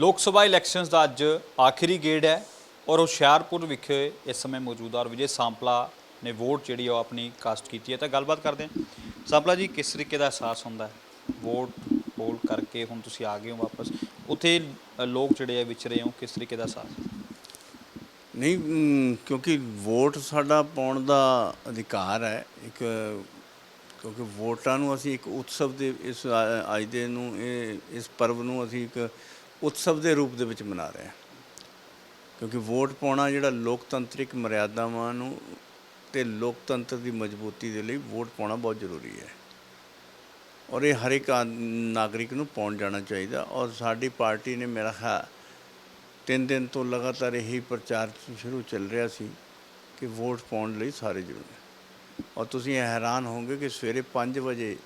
ਲੋਕ ਸਭਾ ਇਲੈਕਸ਼ਨਸ ਦਾ ਅੱਜ ਆਖਰੀ ਗੇੜ ਹੈ ਔਰ ਹੁਸ਼ਿਆਰਪੁਰ ਵਿਖੇ ਇਸ ਸਮੇਂ ਮੌਜੂਦ ਔਰ ਵਿਜੇ ਸਾਂਪਲਾ ਨੇ ਵੋਟ ਜਿਹੜੀ ਆ ਉਹ ਆਪਣੀ ਕਾਸਟ ਕੀਤੀ ਹੈ। ਤਾਂ ਗੱਲਬਾਤ ਕਰਦੇ ਹਾਂ। ਸਾਂਪਲਾ ਜੀ, ਕਿਸ ਤਰੀਕੇ ਦਾ ਅਹਿਸਾਸ ਹੁੰਦਾ ਹੈ? ਵੋਟ ਪੋਲ ਕਰਕੇ ਹੁਣ ਤੁਸੀਂ ਆ ਗਏ ਹੋ ਵਾਪਸ। ਉੱਥੇ ਲੋਕ ਜਿਹੜੇ ਆ ਵਿਚਰੇ ਹੋ, ਕਿਸ ਤਰੀਕੇ ਦਾ ਅਹਿਸਾਸ? ਨਹੀਂ ਕਿਉਂਕਿ ਵੋਟ ਸਾਡਾ ਪਾਉਣ ਦਾ ਅਧਿਕਾਰ ਹੈ। ਇੱਕ, ਕਿਉਂਕਿ ਵੋਟਾਂ ਨੂੰ ਅਸੀਂ ਇੱਕ ਉਤਸਵ ਦੇ, ਇਸ ਅੱਜ ਦੇ ਨੂੰ, ਇਹ, ਇਸ ਪਰਵ ਨੂੰ ਅਸੀਂ ਇੱਕ ਉਤਸਵ ਦੇ ਰੂਪ ਦੇ ਵਿੱਚ ਮਨਾ ਰਹੇ ਹਾਂ। ਕਿਉਂਕਿ ਵੋਟ ਪਾਉਣਾ ਜਿਹੜਾ ਲੋਕਤੰਤਰਿਕ ਮਰਿਆਦਾਵਾਂ ਨੂੰ ਤੇ ਲੋਕਤੰਤਰ ਦੀ ਮਜ਼ਬੂਤੀ ਦੇ ਲਈ ਵੋਟ ਪਾਉਣਾ ਬਹੁਤ ਜ਼ਰੂਰੀ ਹੈ। ਔਰ ਇਹ ਹਰ ਇੱਕ ਆ- ਨਾਗਰਿਕ ਨੂੰ ਪਾਉਣ ਜਾਣਾ ਚਾਹੀਦਾ। ਔਰ ਸਾਡੀ ਪਾਰਟੀ ਨੇ ਮੇਰਾ ਖਿਆਲ ਤਿੰਨ ਦਿਨ ਤੋਂ ਲਗਾਤਾਰ ਇਹੀ ਪ੍ਰਚਾਰ ਸ਼ੁਰੂ ਚੱਲ ਰਿਹਾ ਸੀ ਕਿ ਵੋਟ ਪਾਉਣ ਲਈ ਸਾਰੇ ਜ਼ਰੂਰੀ ਔਰ ਤੁਸੀਂ ਹੈਰਾਨ ਹੋਵੋਗੇ ਕਿ ਸਵੇਰੇ 5 ਵਜੇ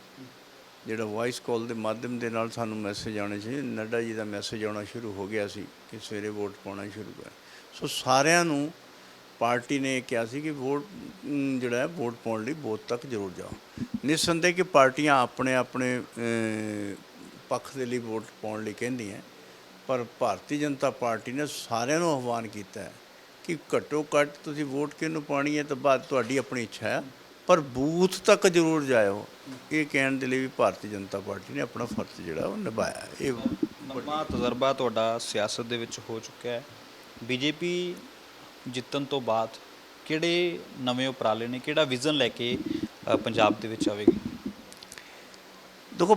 ਜਿਹੜਾ ਵਾਇਸ ਕਾਲ ਦੇ ਮਾਧਿਅਮ ਦੇ ਨਾਲ ਸਾਨੂੰ ਮੈਸੇਜ ਆਉਣੇ ਸੀ ਨੱਡਾ ਜੀ ਦਾ ਮੈਸੇਜ ਆਉਣਾ ਸ਼ੁਰੂ ਹੋ ਗਿਆ ਸੀ ਕਿ ਸਵੇਰੇ ਵੋਟ ਪਾਉਣਾ ਸ਼ੁਰੂ ਕਰ ਸੋ ਸਾਰਿਆਂ ਨੂੰ ਪਾਰਟੀ ਨੇ ਇਹ ਕਿਹਾ ਸੀ ਕਿ ਵੋਟ ਜਿਹੜਾ ਹੈ ਵੋਟ ਪਾਉਣ ਲਈ ਬੂਥ ਤੱਕ ਜ਼ਰੂਰ ਜਾਓ। ਨਿਸਸੰਦੇਹ ਕਿ ਪਾਰਟੀਆਂ ਆਪਣੇ ਆਪਣੇ ਪੱਖ ਦੇ ਲਈ ਵੋਟ ਪਾਉਣ ਲਈ ਕਹਿੰਦੀਆਂ। ਪਰ ਭਾਰਤੀ ਜਨਤਾ ਪਾਰਟੀ ਨੇ ਸਾਰਿਆਂ ਨੂੰ ਆਹਵਾਨ ਕੀਤਾ ਹੈ ਕਿ ਘੱਟੋ ਘੱਟ ਤੁਸੀਂ ਵੋਟ ਕਿਹਨੂੰ ਪਾਣੀ ਹੈ ਤਾਂ ਬਾਅਦ ਤੁਹਾਡੀ ਆਪਣੀ ਇੱਛਾ ਹੈ। ਪਰ ਬੂਥ ਤੱਕ ਜ਼ਰੂਰ ਜਾਇਓ। ਇਹ ਕਹਿਣ ਦੇ ਲਈ ਵੀ ਭਾਰਤੀ ਜਨਤਾ ਪਾਰਟੀ ਨੇ ਆਪਣਾ ਫਰਜ਼ ਜਿਹੜਾ ਉਹ ਨਿਭਾਇਆ। ਇਹ ਲੰਮਾ ਤਜਰਬਾ ਤੁਹਾਡਾ ਸਿਆਸਤ ਦੇ ਵਿੱਚ ਹੋ ਚੁੱਕਿਆ ਹੈ। ਬੀਜੇਪੀ ਜਿੱਤਣ ਤੋਂ ਬਾਅਦ ਕਿਹੜੇ ਨਵੇਂ ਉਪਰਾਲੇ ਨੇ ਕਿਹੜਾ ਵਿਜ਼ਨ ਲੈ ਕੇ ਪੰਜਾਬ ਦੇ ਵਿੱਚ ਆਵੇਗੀ? ਦੇਖੋ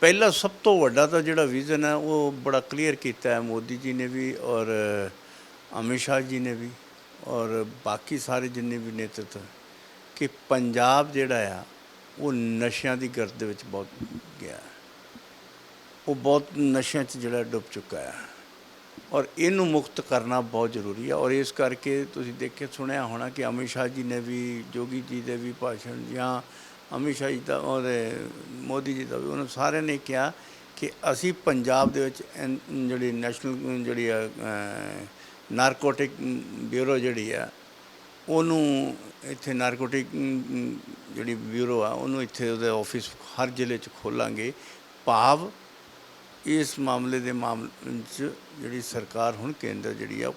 ਪਹਿਲਾ ਸਭ ਤੋਂ ਵੱਡਾ ਤਾਂ ਜਿਹੜਾ ਵਿਜ਼ਨ ਹੈ ਉਹ ਬੜਾ ਕਲੀਅਰ ਕੀਤਾ ਹੈ ਮੋਦੀ ਜੀ ਨੇ ਵੀ ਔਰ ਅਮਿਤ ਸ਼ਾਹ ਜੀ ਨੇ ਵੀ ਔਰ ਬਾਕੀ ਸਾਰੇ ਜਿੰਨੇ ਵੀ ਨੇਤਰਤਵ ਕਿ ਪੰਜਾਬ ਜਿਹੜਾ ਆ, ਉਹ ਨਸ਼ਿਆਂ ਦੀ ਗਰਦ ਦੇ ਵਿੱਚ ਬਹੁਤ ਗਿਆ। ਉਹ ਬਹੁਤ ਨਸ਼ਿਆਂ 'ਚ ਜਿਹੜਾ ਡੁੱਬ ਚੁੱਕਾ ਆ। ਔਰ ਇਹਨੂੰ ਮੁਕਤ ਕਰਨਾ ਬਹੁਤ ਜ਼ਰੂਰੀ ਹੈ ਔਰ ਇਸ ਕਰਕੇ ਤੁਸੀਂ ਦੇਖੇ ਸੁਣਿਆ ਹੋਣਾ ਕਿ ਅਮਿਤ ਸ਼ਾਹ ਜੀ ਨੇ ਵੀ, ਜੋਗੀ ਜੀ ਦੇ ਵੀ ਭਾਸ਼ਣ ਜਾਂ ਅਮਿਤ ਸ਼ਾਹ ਜੀ ਦਾ ਔਰ ਮੋਦੀ ਜੀ ਦਾ ਵੀ, ਉਹਨਾਂ ਸਾਰਿਆਂ ਨੇ ਕਿਹਾ ਕਿ ਅਸੀਂ ਪੰਜਾਬ ਦੇ ਵਿੱਚ ਜਿਹੜੀ ਨੈਸ਼ਨਲ, ਜਿਹੜੀ ਆ ਨਾਰਕੋਟਿਕ ਬਿਊਰੋ ਜਿਹੜੀ ਆ ਉਹਨੂੰ ਇੱਥੇ ਨਾਰਕੋਟਿਕ ਜਿਹੜੀ ਬਿਊਰੋ ਆ, ਉਹਨੂੰ ਇੱਥੇ ਉਹਦੇ ਆਫਿਸ ਹਰ ਜ਼ਿਲ੍ਹੇ 'ਚ ਖੋਲਾਂਗੇ। ਭਾਵ ਇਸ ਮਾਮਲੇ ਦੇ ਮਾਮਲੇ 'ਚ ਜਿਹੜੀ ਸਰਕਾਰ ਹੁਣ ਕੇਂਦਰ ਜਿਹੜੀ ਆ